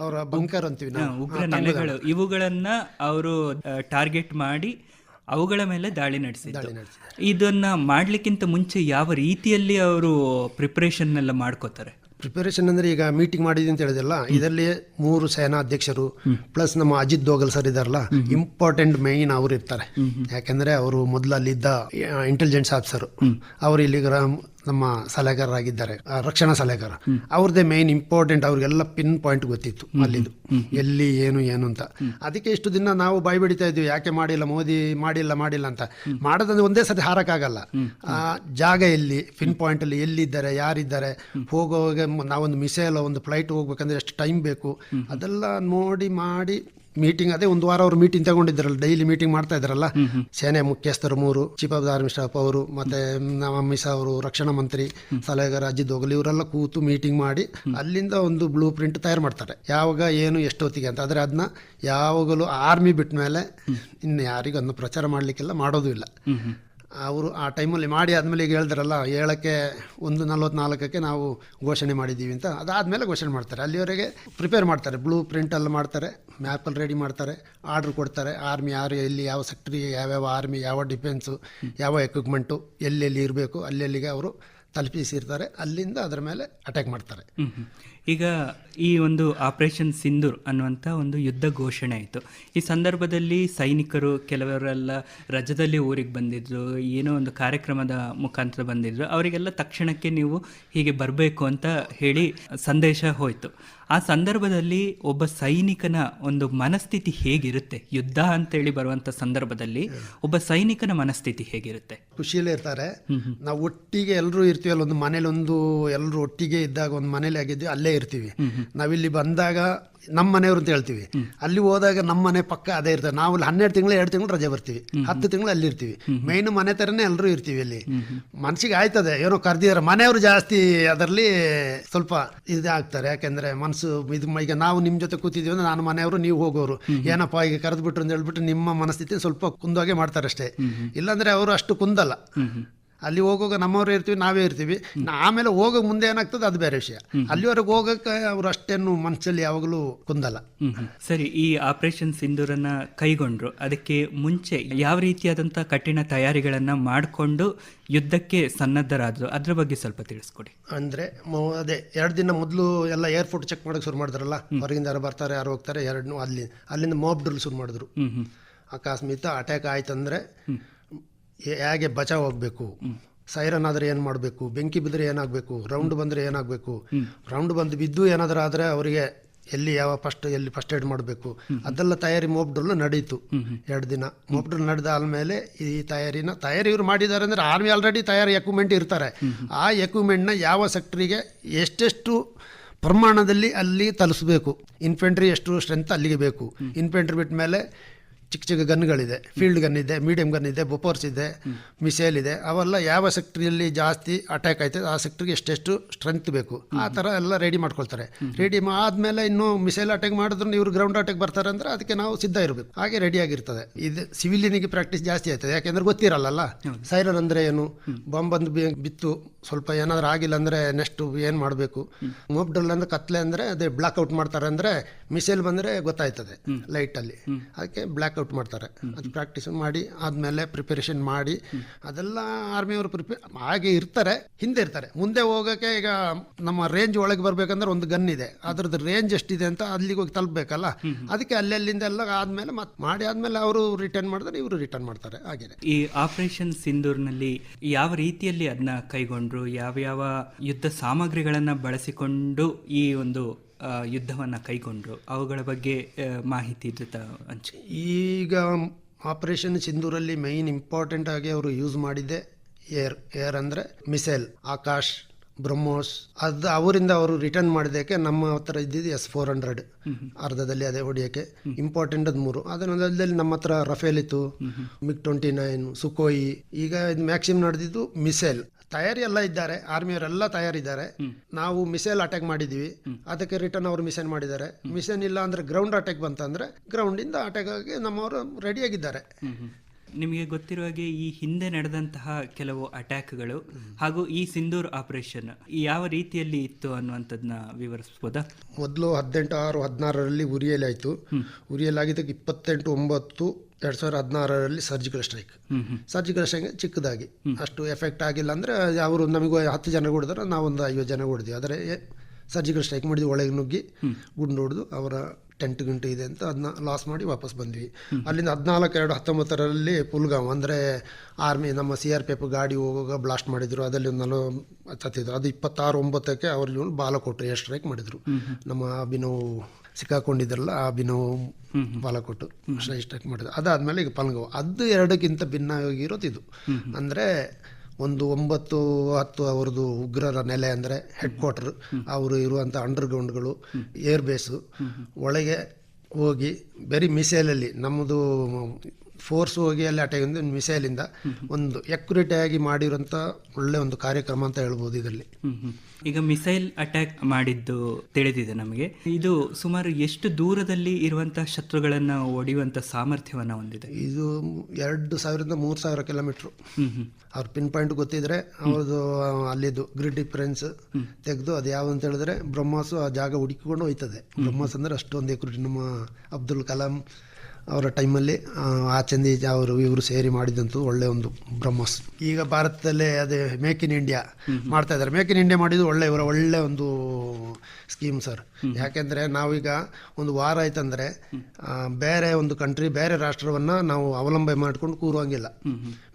ಅವರ ಬಂಕರ್ ಅಂತೀವಿ ನಾವು. ಉಗ್ರ ನೆಲೆಗಳು. ಇವುಗಳನ್ನ ಅವರು ಟಾರ್ಗೆಟ್ ಮಾಡಿ ಅವುಗಳ ಮೇಲೆ ದಾಳಿ ನಡೆಸಿದ್ದು. ಇದನ್ನ ಮಾಡ್ಲಿಕ್ಕಿಂತ ಮುಂಚೆ ಯಾವ ರೀತಿಯಲ್ಲಿ ಅವರು ಪ್ರಿಪರೇಷನ್ ಎಲ್ಲ ಮಾಡ್ಕೋತಾರೆ? ಪ್ರಿಪರೇಷನ್ ಅಂದ್ರೆ ಈಗ ಮೀಟಿಂಗ್ ಮಾಡಿದ್ವಿ ಅಂತ ಹೇಳಿದಲ್ಲ ಇದರಲ್ಲಿ ಮೂರು ಸೇನಾ ಅಧ್ಯಕ್ಷರು ಪ್ಲಸ್ ನಮ್ಮ ಅಜಿತ್ ದೋಗಲ್ ಸರ್ ಇದಾರಲ್ಲ ಇಂಪಾರ್ಟೆಂಟ್ ಮೇನ್ ಅವರು ಇರ್ತಾರೆ. ಯಾಕಂದ್ರೆ ಅವರು ಮೊದಲಲ್ಲಿದ್ದ ಇಂಟೆಲಿಜೆನ್ಸ್ ಆಫೀಸರ್ ಅವರು ಇಲ್ಲಿ ನಮ್ಮ ಸಲಹೆಗಾರರಾಗಿದ್ದಾರೆ ರಕ್ಷಣಾ ಸಲಹೆಗಾರ. ಅವ್ರದ್ದೇ ಮೇನ್ ಇಂಪಾರ್ಟೆಂಟ್ ಅವ್ರಿಗೆಲ್ಲ ಪಿನ್ ಪಾಯಿಂಟ್ ಗೊತ್ತಿತ್ತು ಅಲ್ಲಿದ್ದು ಎಲ್ಲಿ, ಏನು ಏನು ಅಂತ. ಅದಕ್ಕೆ ಇಷ್ಟು ದಿನ ನಾವು ಬಾಯಿ ಬಿಡಿತಾ ಇದ್ವಿ ಯಾಕೆ ಮಾಡಿಲ್ಲ, ಮೋದಿ ಮಾಡಿಲ್ಲ ಮಾಡಿಲ್ಲ ಅಂತ. ಮಾಡೋದಂದ್ರೆ ಒಂದೇ ಸತಿ ಹಾರಕ್ಕಾಗಲ್ಲ. ಆ, ಜಾಗ ಎಲ್ಲಿ ಪಿನ್ ಪಾಯಿಂಟ್ ಅಲ್ಲಿ ಎಲ್ಲಿದ್ದಾರೆ, ಯಾರಿದ್ದಾರೆ, ಹೋಗೋವಾಗ ನಾವೊಂದು ಮಿಸೈಲ್ ಒಂದು ಫ್ಲೈಟ್ ಹೋಗ್ಬೇಕಂದ್ರೆ ಎಷ್ಟು ಟೈಮ್ ಬೇಕು, ಅದೆಲ್ಲ ನೋಡಿ, ಮಾಡಿ ಮೀಟಿಂಗ್ ಅದೇ ಒಂದು ವಾರ ಅವರು ಮೀಟಿಂಗ್ ತಗೊಂಡಿದ್ರಲ್ಲ ಡೈಲಿ ಮೀಟಿಂಗ್ ಮಾಡ್ತಾ ಇದ್ರಲ್ಲ. ಸೇನೆ ಮುಖ್ಯಸ್ಥರು ಮೂರು ಚೀಫ್ ಆಫ್ ಆರ್ಮಿ ಸ್ಟಾಫ್ ಅವರು ಮತ್ತೆ ನಮ್ಮ ಅಮಿತ್ ಶಾ ಅವರು ರಕ್ಷಣಾ ಮಂತ್ರಿ ಸಲಹೆಗಾರ ಅಜಿತ್ ಹೋಗಲಿ ಇವರೆಲ್ಲ ಕೂತು ಮೀಟಿಂಗ್ ಮಾಡಿ ಅಲ್ಲಿಂದ ಒಂದು ಬ್ಲೂ ಪ್ರಿಂಟ್ ತಯಾರು ಮಾಡ್ತಾರೆ. ಯಾವಾಗ ಏನು ಎಷ್ಟೊತ್ತಿಗೆ ಅಂತ. ಆದರೆ ಅದನ್ನ ಯಾವಾಗಲೂ ಆರ್ಮಿ ಬಿಟ್ಟ ಮೇಲೆ ಇನ್ನು ಯಾರಿಗೂ ಅದನ್ನ ಪ್ರಚಾರ ಮಾಡಲಿಕ್ಕೆಲ್ಲ ಮಾಡೋದು ಇಲ್ಲ. ಅವರು ಆ ಟೈಮಲ್ಲಿ ಮಾಡಿ ಆದಮೇಲೆ ಈಗ ಹೇಳಿದ್ರಲ್ಲ, ಏಳಕ್ಕೆ ಒಂದು ನಲ್ವತ್ನಾಲ್ಕಕ್ಕೆ ನಾವು ಘೋಷಣೆ ಮಾಡಿದ್ದೀವಿ ಅಂತ. ಅದಾದಮೇಲೆ ಘೋಷಣೆ ಮಾಡ್ತಾರೆ. ಅಲ್ಲಿವರೆಗೆ ಪ್ರಿಪೇರ್ ಮಾಡ್ತಾರೆ. ಬ್ಲೂ ಪ್ರಿಂಟಲ್ಲಿ ಮಾಡ್ತಾರೆ. ಮ್ಯಾಪಲ್ಲಿ ರೆಡಿ ಮಾಡ್ತಾರೆ. ಆರ್ಡ್ರ್ ಕೊಡ್ತಾರೆ. ಆರ್ಮಿ ಯಾರು, ಎಲ್ಲಿ, ಯಾವ ಸೆಕ್ಟ್ರಿಗೆ ಯಾವ್ಯಾವ ಆರ್ಮಿ ಯಾವ ಡಿಫೆನ್ಸು ಯಾವ ಎಕ್ವಿಪ್ಮೆಂಟು ಎಲ್ಲೆಲ್ಲಿ ಇರಬೇಕು, ಅಲ್ಲೆಲ್ಲಿಗೆ ಅವರು ತಲುಪಿಸಿರ್ತಾರೆ. ಅಲ್ಲಿಂದ ಅದರ ಮೇಲೆ ಅಟ್ಯಾಕ್ ಮಾಡ್ತಾರೆ. ಈಗ ಈ ಒಂದು ಆಪರೇಷನ್ ಸಿಂಧೂರ್ ಅನ್ನುವಂಥ ಒಂದು ಯುದ್ಧ ಘೋಷಣೆ ಆಯಿತು. ಈ ಸಂದರ್ಭದಲ್ಲಿ ಸೈನಿಕರು ಕೆಲವರೆಲ್ಲ ರಜದಲ್ಲಿ ಊರಿಗೆ ಬಂದಿದ್ದರು ಏನೋ ಒಂದು ಕಾರ್ಯಕ್ರಮದ ಮುಖಾಂತರ ಬಂದಿದ್ದರು ಅವರಿಗೆಲ್ಲ ತಕ್ಷಣಕ್ಕೆ ನೀವು ಹೀಗೆ ಬರಬೇಕು ಅಂತ ಹೇಳಿ ಸಂದೇಶ ಹೋಯಿತು. ಆ ಸಂದರ್ಭದಲ್ಲಿ ಒಬ್ಬ ಸೈನಿಕನ ಒಂದು ಮನಸ್ಥಿತಿ ಹೇಗಿರುತ್ತೆ? ಯುದ್ಧ ಅಂತೇಳಿ ಬರುವಂಥ ಸಂದರ್ಭದಲ್ಲಿ ಒಬ್ಬ ಸೈನಿಕನ ಮನಸ್ಥಿತಿ ಹೇಗಿರುತ್ತೆ? ಖುಷಿಯಲ್ಲೇ ಇರ್ತಾರೆ. ನಾವು ಒಟ್ಟಿಗೆ ಎಲ್ಲರೂ ಇರ್ತೀವಲ್ಲ ಒಂದು ಮನೇಲಿ ಒಂದು ಎಲ್ಲರೂ ಒಟ್ಟಿಗೆ ಇದ್ದಾಗ ಒಂದು ಮನೇಲಿ ಆಗಿದ್ವಿ ಅಲ್ಲೇ ಇರ್ತೀವಿ. ನಾವಿಲ್ಲಿ ಬಂದಾಗ ನಮ್ಮ ಮನೆಯವರು ಅಂತ ಹೇಳ್ತೀವಿ. ಅಲ್ಲಿ ಹೋದಾಗ ನಮ್ಮ ಮನೆ ಪಕ್ಕ ಅದೇ ಇರ್ತದೆ. ನಾವು ಹನ್ನೆರಡು ತಿಂಗಳು ಎರಡು ತಿಂಗಳು ರಜೆ ಬರ್ತೀವಿ. ಹತ್ತು ತಿಂಗಳು ಅಲ್ಲಿ ಇರ್ತೀವಿ. ಮೈನ್ ಮನೆ ಥರನೇ ಎಲ್ಲರೂ ಇರ್ತೀವಿ ಅಲ್ಲಿ. ಮನ್ಸಿಗೆ ಆಯ್ತದೆ. ಏನೋ ಕರ್ದಿದ್ದಾರೆ ಮನೆಯವರು ಜಾಸ್ತಿ ಅದರಲ್ಲಿ ಸ್ವಲ್ಪ ಇದಾಗ್ತಾರೆ. ಯಾಕೆಂದ್ರೆ ಮನಸ್ಸು ಇದು ಈಗ ನಾವು ನಿಮ್ಮ ಜೊತೆ ಕೂತಿದ್ದೀವಿ ಅಂದ್ರೆ ನಾನು ಮನೆಯವರು ನೀವು ಹೋಗೋರು. ಏನಪ್ಪ ಈಗ ಕರೆದು ಬಿಟ್ರು ಅಂತ ಹೇಳ್ಬಿಟ್ಟು ನಿಮ್ಮ ಮನಸ್ಥಿತಿ ಸ್ವಲ್ಪ ಕುಂದಾಗೆ ಮಾಡ್ತಾರೆ ಅಷ್ಟೇ ಇಲ್ಲಾಂದ್ರೆ ಅವರು ಅಷ್ಟು ಕುಂದಲ್ಲ. ಅಲ್ಲಿ ಹೋಗುವಾಗ ನಮ್ಮವರೇ ಇರ್ತೀವಿ ನಾವೇ ಇರ್ತೀವಿ. ಆಮೇಲೆ ಹೋಗೋ ಮುಂದೆ ಏನಾಗ್ತದೆ ಅದು ಬೇರೆ ವಿಷಯ. ಅಲ್ಲಿವರೆಗೆ ಹೋಗಕ್ಕೆ ಅವ್ರು ಅಷ್ಟೇನು ಮನಸ್ಸಲ್ಲಿ ಯಾವಾಗಲೂ ಕುಂದಲ್ಲ. ಸರಿ ಈ ಆಪರೇಷನ್ ಸಿಂಧೂರನ್ನ ಕೈಗೊಂಡ್ರು. ಅದಕ್ಕೆ ಮುಂಚೆ ಯಾವ ರೀತಿಯಾದಂಥ ಕಠಿಣ ತಯಾರಿಗಳನ್ನ ಮಾಡಿಕೊಂಡು ಯುದ್ಧಕ್ಕೆ ಸನ್ನದ್ಧರಾದ್ರು? ಅದ್ರ ಬಗ್ಗೆ ಸ್ವಲ್ಪ ತಿಳಿಸ್ಕೊಡಿ. ಅಂದ್ರೆ ಅದೇ ಎರಡು ದಿನ ಮೊದಲು ಎಲ್ಲ ಏರ್ಪೋರ್ಟ್ ಚೆಕ್ ಮಾಡೋಕೆ ಶುರು ಮಾಡಿದ್ರಲ್ಲ ಹೊರಗಿಂದ ಯಾರು ಬರ್ತಾರೆ ಯಾರು ಹೋಗ್ತಾರೆ ಎರಡು ಅಲ್ಲಿ ಅಲ್ಲಿಂದ ಮೋಬ್ ಡ್ರಿಲ್ ಶುರು ಮಾಡಿದ್ರು. ಅಕಸ್ಮಾತ್ ಅಟ್ಯಾಕ್ ಆಯ್ತಂದ್ರೆ ಹೇಗೆ ಬಚಾವ್ ಆಗಬೇಕು? ಸೈರನ್ ಆದರೆ ಏನು ಮಾಡಬೇಕು? ಬೆಂಕಿ ಬಿದ್ದರೆ ಏನಾಗಬೇಕು? ರೌಂಡ್ ಬಂದರೆ ಏನಾಗಬೇಕು? ರೌಂಡ್ ಬಂದು ಬಿದ್ದು ಏನಾದರೂ ಆದರೆ ಅವರಿಗೆ ಎಲ್ಲಿ ಯಾವ ಫಸ್ಟ್ ಎಲ್ಲಿ ಫಸ್ಟ್ ಏಡ್ ಮಾಡಬೇಕು? ಅದೆಲ್ಲ ತಯಾರಿ ಮೋಬ್ಡ್ರಲ್ಲು ನಡೀತು ಎರಡು ದಿನ. ಮೋಬ್ಡ್ರಲ್ ನಡೆದ ಆದಮೇಲೆ ಈ ತಯಾರಿನ ತಯಾರಿ ಇವ್ರು ಮಾಡಿದ್ದಾರೆ ಅಂದರೆ ಆರ್ಮಿ ಆಲ್ರೆಡಿ ತಯಾರಿ ಎಕ್ವಿಪ್ಮೆಂಟ್ ಇರ್ತಾರೆ. ಆ ಎಕ್ವಿಪ್ಮೆಂಟ್ನ ಯಾವ ಸೆಕ್ಟ್ರಿಗೆ ಎಷ್ಟೆಷ್ಟು ಪ್ರಮಾಣದಲ್ಲಿ ಅಲ್ಲಿ ತಲುಪಿಸ್ಬೇಕು ಇನ್ಫೆಂಟ್ರಿ ಎಷ್ಟು ಸ್ಟ್ರೆಂತ್ ಅಲ್ಲಿಗೆ ಬೇಕು? ಇನ್ಫೆಂಟ್ರಿ ಬಿಟ್ಟ ಮೇಲೆ ಚಿಕ್ಕ ಚಿಕ್ಕ ಗನ್ಗಳಿದೆ ಫೀಲ್ಡ್ ಗನ್ ಇದೆ ಮೀಡಿಯಂ ಗನ್ ಇದೆ ಬೊಪೋರ್ಸ್ ಇದೆ ಮಿಸೈಲ್ ಇದೆ. ಅವೆಲ್ಲ ಯಾವ ಸೆಕ್ಟ್ರಿಯಲ್ಲಿ ಜಾಸ್ತಿ ಅಟ್ಯಾಕ್ ಆಯ್ತದೆ ಆ ಸೆಕ್ಟ್ರಿಗೆ ಎಷ್ಟೆಷ್ಟು ಸ್ಟ್ರೆಂತ್ ಬೇಕು. ಆ ಥರ ಎಲ್ಲ ರೆಡಿ ಮಾಡ್ಕೊಳ್ತಾರೆ. ರೆಡಿ ಆದಮೇಲೆ ಇನ್ನು ಮಿಸೈಲ್ ಅಟ್ಯಾಕ್ ಮಾಡಿದ್ರು ಇವರು ಗ್ರೌಂಡ್ ಅಟ್ಯಾಕ್ ಬರ್ತಾರೆ ಅಂದ್ರೆ ಅದಕ್ಕೆ ನಾವು ಸಿದ್ಧ ಇರಬೇಕು. ಹಾಗೆ ರೆಡಿ ಆಗಿರ್ತದೆ. ಇದು ಸಿವಿಲಿಯನಿಗೆ ಪ್ರಾಕ್ಟೀಸ್ ಜಾಸ್ತಿ ಆಯ್ತದೆ. ಯಾಕೆಂದ್ರೆ ಗೊತ್ತಿರಲ್ಲ ಸೈರನ್ ಅಂದರೆ ಏನು? ಬಾಂಬ್ ಬಂದು ಬಿತ್ತು ಸ್ವಲ್ಪ ಏನಾದರೂ ಆಗಿಲ್ಲ ಅಂದರೆ ನೆಕ್ಸ್ಟ್ ಏನು ಮಾಡಬೇಕು? ಮೊಬ್ಡಲ್ ಅಂದ್ರೆ ಕತ್ಲೆ ಅಂದರೆ ಅದೇ ಬ್ಲಾಕ್ ಔಟ್ ಮಾಡ್ತಾರೆ ಅಂದರೆ ಮಿಸೈಲ್ ಬಂದರೆ ಗೊತ್ತಾಯ್ತದೆ ಲೈಟಲ್ಲಿ ಅದಕ್ಕೆ ಬ್ಲ್ಯಾಕ್ ಔಟ್ ಮಾಡ್ತಾರೆ. ಅದು ಪ್ರಾಕ್ಟೀಸ್ ಮಾಡಿ ಆದಮೇಲೆ ಪ್ರಿಪರೇಷನ್ ಮಾಡಿ ಅದೆಲ್ಲ ಆರ್ಮಿಯವರು ಪ್ರಿಪೇರ್ ಹಾಗೆ ಇರ್ತಾರೆ ಹಿಂದೆ ಇರ್ತಾರೆ. ಮುಂದೆ ಹೋಗೋಕೆ ಈಗ ನಮ್ಮ ರೇಂಜ್ ಒಳಗೆ ಬರಬೇಕಂದ್ರೆ ಒಂದು ಗನ್ ಇದೆ. ಅದ್ರದ್ದು ರೇಂಜ್ ಎಷ್ಟಿದೆ ಅಂತ ಅಲ್ಲಿಗೆ ಹೋಗಿ ತಲುಪಬೇಕಲ್ಲ? ಅದಕ್ಕೆ ಅಲ್ಲೆಲ್ಲಿಂದೆಲ್ಲ ಎಲ್ಲ ಆದಮೇಲೆ ಮತ್ತೆ ಮಾಡಿ ಆದಮೇಲೆ ಅವರು ರಿಟರ್ನ್ ಮಾಡಿದ್ರೆ ಇವರು ರಿಟರ್ನ್ ಮಾಡ್ತಾರೆ ಹಾಗೆ ಈ ಆಪರೇಷನ್ ಸಿಂಧೂರ್ನಲ್ಲಿ ಯಾವ ರೀತಿಯಲ್ಲಿ ಅದನ್ನ ಕೈಗೊಂಡ್ರು ಯಾವ ಯುದ್ಧ ಸಾಮಗ್ರಿಗಳನ್ನ ಬಳಸಿಕೊಂಡು ಈ ಒಂದು ಯುದ್ಧವನ್ನ ಕೈಗೊಂಡರು. ಅವುಗಳ ಬಗ್ಗೆ ಮಾಹಿತಿ ಇದ್ರೆ ತ- ಹಂಚಿ ಈಗ ಆಪರೇಷನ್ ಸಿಂಧೂರಲ್ಲಿ ಮೈನ್ ಇಂಪಾರ್ಟೆಂಟ್ ಆಗಿ ಅವರು ಯೂಸ್ ಮಾಡಿದ್ದೆ ಏರ್. ಏರ್ ಅಂದರೆ ಮಿಸೈಲ್ ಆಕಾಶ್ ಬ್ರಹ್ಮೋಸ್. ಅದು ಅವರಿಂದ ಅವರು ರಿಟರ್ನ್ ಮಾಡಿದಕ್ಕೆ ನಮ್ಮ ಹತ್ರ ಇದ್ದಿದ್ದು ಎಸ್ ಫೋರ್ ಹಂಡ್ರೆಡ್. ಅರ್ಧದಲ್ಲಿ ಅದೇ ಹೊಡಿಯೋಕ್ಕೆ. ಇಂಪಾರ್ಟೆಂಟ್ ಅದು ಮೂರು. ಅದರಲ್ಲಿ ನಮ್ಮ ಹತ್ರ ರಫೇಲ್ ಇತ್ತು. ಮಿಗ್ ಟ್ವೆಂಟಿ ನೈನ್ ಸುಕೋಯಿ ಈಗ ಇದು ಮ್ಯಾಕ್ಸಿಮಮ್ ನಡೆದಿದ್ದು ಮಿಸೈಲ್ ತಯಾರಿ ಎಲ್ಲ ಇದ್ದಾರೆ ಆರ್ಮಿಯವರೆಲ್ಲ ತಯಾರಿದ್ದಾರೆ. ನಾವು ಮಿಸೈಲ್ ಅಟ್ಯಾಕ್ ಮಾಡಿದೀವಿ ಅದಕ್ಕೆ ರಿಟರ್ನ್ ಅವರು ಮಿಸೈಲ್ ಮಾಡಿದ್ದಾರೆ. ಮಿಸೈಲ್ ಇಲ್ಲ ಅಂದ್ರೆ ಗ್ರೌಂಡ್ ಅಟ್ಯಾಕ್ ಬಂತಂದ್ರೆ ಗ್ರೌಂಡ್ ಇಂದ ಅಟ್ಯಾಕ್ ಆಗಿ ನಮ್ಮವರು ರೆಡಿಯಾಗಿದ್ದಾರೆ. ನಿಮಗೆ ಗೊತ್ತಿರುವ ಹಾಗೆ ಈ ಹಿಂದೆ ನಡೆದಂತಹ ಕೆಲವು ಅಟ್ಯಾಕ್ಗಳು ಹಾಗೂ ಈ ಸಿಂಧೂರ್ ಆಪರೇಷನ್ ಯಾವ ರೀತಿಯಲ್ಲಿ ಇತ್ತು ಅನ್ನುವಂಥದ್ದನ್ನ ವಿವರಿಸ್ಬೋದಾ? ಮೊದಲು ಹದಿನೆಂಟು ಆರು ಹದಿನಾರರಲ್ಲಿ ಉರಿಯಲ್ಲಿ ಆಯಿತು ಉರಿಯಲ್ಲಿ ಆಗಿದ್ದಕ್ಕೆ ಇಪ್ಪತ್ತೆಂಟು ಒಂಬತ್ತು ಎರಡು ಸಾವಿರದ ಹದಿನಾರರಲ್ಲಿ ಸರ್ಜಿಕಲ್ ಸ್ಟ್ರೈಕ್ ಸರ್ಜಿಕಲ್ ಸ್ಟ್ರೈಕ್ ಚಿಕ್ಕದಾಗಿ. ಅಷ್ಟು ಎಫೆಕ್ಟ್ ಆಗಿಲ್ಲ ಅಂದರೆ ಅವರು ನಮಗೆ ಹತ್ತು ಜನ ಹೊಡೆದ್ರೆ ನಾವೊಂದು ಐವತ್ತು ಜನ ಹೊಡೆದ್ವಿ. ಆದರೆ ಸರ್ಜಿಕಲ್ ಸ್ಟ್ರೈಕ್ ಮಾಡಿದ್ವಿ ಒಳಗೆ ನುಗ್ಗಿ ಗುಂಡು ಹೊಡೆದು ಅವರ ಟೆಂಟ್ ಗಂಟು ಇದೆ ಅಂತ ಅದನ್ನ ಲಾಸ್ ಮಾಡಿ ವಾಪಸ್ ಬಂದ್ವಿ. ಅಲ್ಲಿಂದ ಹದಿನಾಲ್ಕು ಎರಡು ಹತ್ತೊಂಬತ್ತರಲ್ಲಿ ಪುಲ್ಗಾಮ್ ಅಂದರೆ ಆರ್ಮಿ ನಮ್ಮ ಸಿ ಆರ್ ಪಿ ಎಫ್ ಗಾಡಿ ಹೋಗುವಾಗ ಬ್ಲಾಸ್ಟ್ ಮಾಡಿದ್ರು. ಅದರಲ್ಲಿ ಒಂದು ನಲವ ಸತ್ತಿದ್ರು ಅದು ಇಪ್ಪತ್ತಾರು ಒಂಬತ್ತಕ್ಕೆ ಅವ್ರಿಗೆ ಕೊಟ್ಟರು ಏರ್ ಸ್ಟ್ರೈಕ್ ಮಾಡಿದ್ರು. ನಮ್ಮ ಅಭಿನವ್ ಸಿಕ್ಕಾಕೊಂಡಿದ್ರಲ್ಲ ಆ ಅಭಿನವ್ ಬಾಲ ಕೊಟ್ಟು ಸ್ಟ್ರೈಕ್ ಮಾಡಿದ್ರು. ಅದಾದಮೇಲೆ ಈಗ ಪಲ್ಗಾವ್. ಅದು ಎರಡಕ್ಕಿಂತ ಭಿನ್ನವಾಗಿರೋದು ಇದು. ಅಂದರೆ ಒಂದು ಒಂಬತ್ತು ಹತ್ತು ಅವ್ರದ್ದು ಉಗ್ರರ ನೆಲೆ ಅಂದರೆ ಹೆಡ್ ಕ್ವಾರ್ಟರ್ ಅವರು ಇರುವಂಥ ಅಂಡರ್ಗ್ರೌಂಡ್ಗಳು ಏರ್ ಬೇಸು ಒಳಗೆ ಹೋಗಿ ಬರೀ ಮಿಸೈಲಲ್ಲಿ ನಮ್ಮದು ಫೋರ್ಸ್ ಹೋಗಿ ಅಲ್ಲಿ ಅಟ್ಯಾಕ್ ಒಂದು ಮಿಸೈಲಿಂದ ಒಂದು ಎಕ್ಯುರೇಟ್ ಆಗಿ ಮಾಡಿರೋಂಥ ಒಳ್ಳೆ ಒಂದು ಕಾರ್ಯಕ್ರಮ ಅಂತ ಹೇಳ್ಬೋದು ಇದರಲ್ಲಿ. ಈಗ ಮಿಸೈಲ್ ಅಟ್ಯಾಕ್ ಮಾಡಿದ್ದು ತಿಳಿದಿದೆ ನಮಗೆ. ಇದು ಸುಮಾರು ಎಷ್ಟು ದೂರದಲ್ಲಿ ಇರುವಂತ ಶತ್ರುಗಳನ್ನ ಒಡೆಯುವಂತ ಸಾಮರ್ಥ್ಯವನ್ನ ಹೊಂದಿದೆ? ಇದು ಎರಡು ಸಾವಿರದಿಂದ ಮೂರು ಸಾವಿರ ಕಿಲೋಮೀಟ್ರು. ಅವ್ರ ಪಿನ್ ಪಾಯಿಂಟ್ ಗೊತ್ತಿದ್ರೆ ಅವ್ರದ್ದು ಅಲ್ಲಿದ್ದು ಗ್ರಿಡ್ ಡಿಫರೆನ್ಸ್ ತೆಗೆದು ಅದು ಯಾವ ಅಂತ ಹೇಳಿದ್ರೆ ಬ್ರಹ್ಮಾಸು ಆ ಜಾಗ ಹುಡುಕಿಕೊಂಡು ಹೋಯ್ತದೆ. ಬ್ರಹ್ಮಾಸ್ ಅಂದ್ರೆ ಅಷ್ಟೊಂದು ಎಕ್ರೂಟಿ ನಮ್ಮ ಅಬ್ದುಲ್ ಕಲಾಂ ಅವರ ಟೈಮಲ್ಲಿ ಆ ಚಂದಿ ಅವರು ಇವರು ಸೇರಿ ಮಾಡಿದಂಥದ್ದು ಒಳ್ಳೆ ಒಂದು ಬ್ರಹ್ಮಸ್. ಈಗ ಭಾರತದಲ್ಲೇ ಅದೇ ಮೇಕ್ ಇನ್ ಇಂಡಿಯಾ ಮಾಡ್ತಾ ಇದ್ದಾರೆ. ಮೇಕ್ ಇನ್ ಇಂಡಿಯಾ ಮಾಡಿದ್ದು ಒಳ್ಳೆ ಇವರ ಒಳ್ಳೆ ಒಂದು ಸ್ಕೀಮ್ ಸರ್. ಯಾಕೆಂದರೆ ನಾವೀಗ ಒಂದು ವಾರ ಆಯ್ತಂದರೆ ಬೇರೆ ಒಂದು ಕಂಟ್ರಿ ಬೇರೆ ರಾಷ್ಟ್ರವನ್ನು ನಾವು ಅವಲಂಬನೆ ಮಾಡ್ಕೊಂಡು ಕೂರುವಂಗಿಲ್ಲ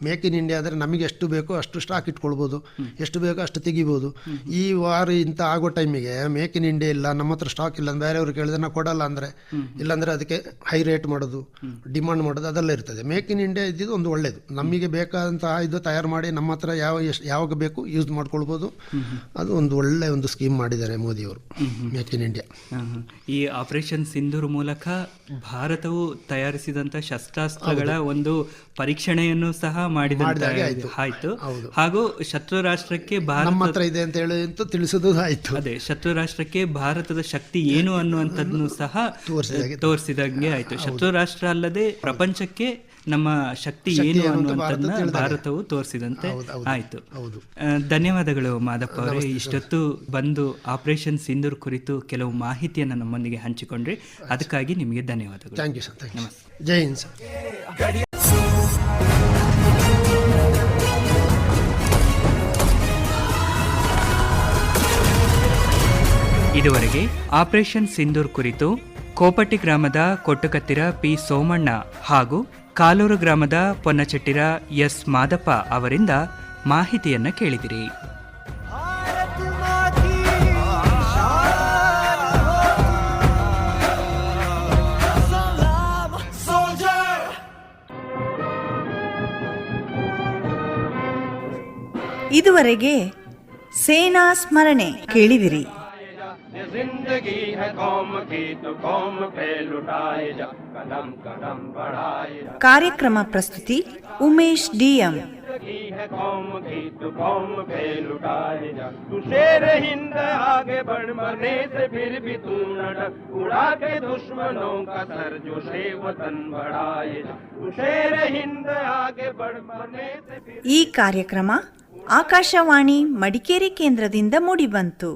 ಮೇಕ್ ಇನ್ ಇಂಡಿಯಾ ಅಂದರೆ ನಮಗೆ ಎಷ್ಟು ಬೇಕೋ ಅಷ್ಟು ಸ್ಟಾಕ್ ಇಟ್ಕೊಳ್ಬೋದು. ಎಷ್ಟು ಬೇಕೋ ಅಷ್ಟು ತೆಗಿಬೋದು. ಈ ವಾರ ಇಂಥ ಆಗೋ ಟೈಮಿಗೆ ಮೇಕ್ ಇನ್ ಇಂಡಿಯಾ ಇಲ್ಲ, ನಮ್ಮ ಹತ್ರ ಸ್ಟಾಕ್ ಇಲ್ಲ ಬೇರೆಯವ್ರು ಕೇಳಿದ್ರೆ ನಾವು ಕೊಡಲ್ಲ ಅಂದರೆ, ಇಲ್ಲಾಂದರೆ ಅದಕ್ಕೆ ಹೈ ರೇಟ್ ಮಾಡೋದು ಡಿಮಾಂಡ್ ಮಾಡೋದು ಅದೆಲ್ಲ ಇರ್ತದೆ. ಮೇಕ್ ಇನ್ ಇಂಡಿಯಾ ಇದ್ದಿದ್ದು ಒಂದು ಒಳ್ಳೆಯದು ನಮಗೆ ಬೇಕಾದಂತಹ ಇದು ತಯಾರು ಮಾಡಿ ನಮ್ಮ ಹತ್ರ ಯಾವ ಯಾವಾಗ ಬೇಕು ಯೂಸ್ ಮಾಡ್ಕೊಳ್ಬೋದು. ಅದು ಒಂದು ಒಳ್ಳೆ ಒಂದು ಸ್ಕೀಮ್ ಮಾಡಿದ್ದಾರೆ ಮೋದಿಯವರು. Make in India. ಈ ಆಪರೇಷನ್ ಸಿಂಧೂರ್ ಮೂಲಕ ಭಾರತವು ತಯಾರಿಸಿದಂತ ಶಸ್ತ್ರಾಸ್ತ್ರಗಳ ಒಂದು ಪರೀಕ್ಷಣೆಯನ್ನು ಸಹ ಮಾಡಿದ ಆಯ್ತು. ಹಾಗೂ ಶತ್ರು ರಾಷ್ಟ್ರಕ್ಕೆ ಭಾರತ ಇದೆ ಅಂತ ಹೇಳಿ ಅಂತ ತಿಳಿಸೋದು ಆಯಿತು. ಅದೇ ಶತ್ರು ರಾಷ್ಟ್ರಕ್ಕೆ ಭಾರತದ ಶಕ್ತಿ ಏನು ಅನ್ನುವಂಥದ್ದನ್ನು ಸಹ ತೋರಿಸಿದಂಗೆ. ಆಯ್ತು. ಶತ್ರು ರಾಷ್ಟ್ರ ಅಲ್ಲದೆ ಪ್ರಪಂಚಕ್ಕೆ ನಮ್ಮ ಶಕ್ತಿ ಏನು ಅನ್ನುವಂಥದ್ದನ್ನ ಭಾರತವು ತೋರಿಸಿದಂತೆ ಆಯ್ತು. ಧನ್ಯವಾದಗಳು ಮಾದಪ್ಪ ಅವರೇ. ಇಷ್ಟೊತ್ತು ಬಂದು ಆಪರೇಷನ್ ಸಿಂಧೂರ್ ಕುರಿತು ಕೆಲವು ಮಾಹಿತಿಯನ್ನು ನಮ್ಮೊಂದಿಗೆ ಹಂಚಿಕೊಂಡ್ರಿ. ಅದಕ್ಕಾಗಿ ನಿಮಗೆ ಧನ್ಯವಾದಗಳು. ಜೈ ಹಿಂದ್ ಸರ್ ಇದುವರೆಗೆ ಆಪರೇಷನ್ ಸಿಂಧೂರ್ ಕುರಿತು ಕೋಪಟ್ಟಿ ಗ್ರಾಮದ ಕೊಟ್ಟುಕತ್ತಿರ ಪಿ ಸೋಮಣ್ಣ ಹಾಗೂ ಕಾಲೂರು ಗ್ರಾಮದ ಪೊನ್ನಚೆಟ್ಟಿರ ಎಸ್ ಮಾದಪ್ಪ ಅವರಿಂದ ಮಾಹಿತಿಯನ್ನು ಕೇಳಿದಿರಿ. ಇದುವರೆಗೆ ಸೇನಾ ಸ್ಮರಣೆ ಕೇಳಿದಿರಿ. जिंदगी है कौम की तो कौम पे लुटाए जा कदम कदम बढ़ाए जा ಕಾರ್ಯಕ್ರಮ ಪ್ರಸ್ತುತಿ ಉಮೇಶ್ ಡಿಎಂ जिंदगी है कौम की तो कौम पे लुटाए जा तू शेर हिंद आगे बढ़ मरने से फिर भी तू न डर उड़ा के दुश्मनों का सर जो शे वतन बढ़ाए जा तू शेर हिंद आगे बढ़ मरने से फिर ಈ ಕಾರ್ಯಕ್ರಮ ಆಕಾಶವಾಣಿ ಮಡಿಕೇರಿ ಕೇಂದ್ರದಿಂದ ಮೂಡಿಬಂತು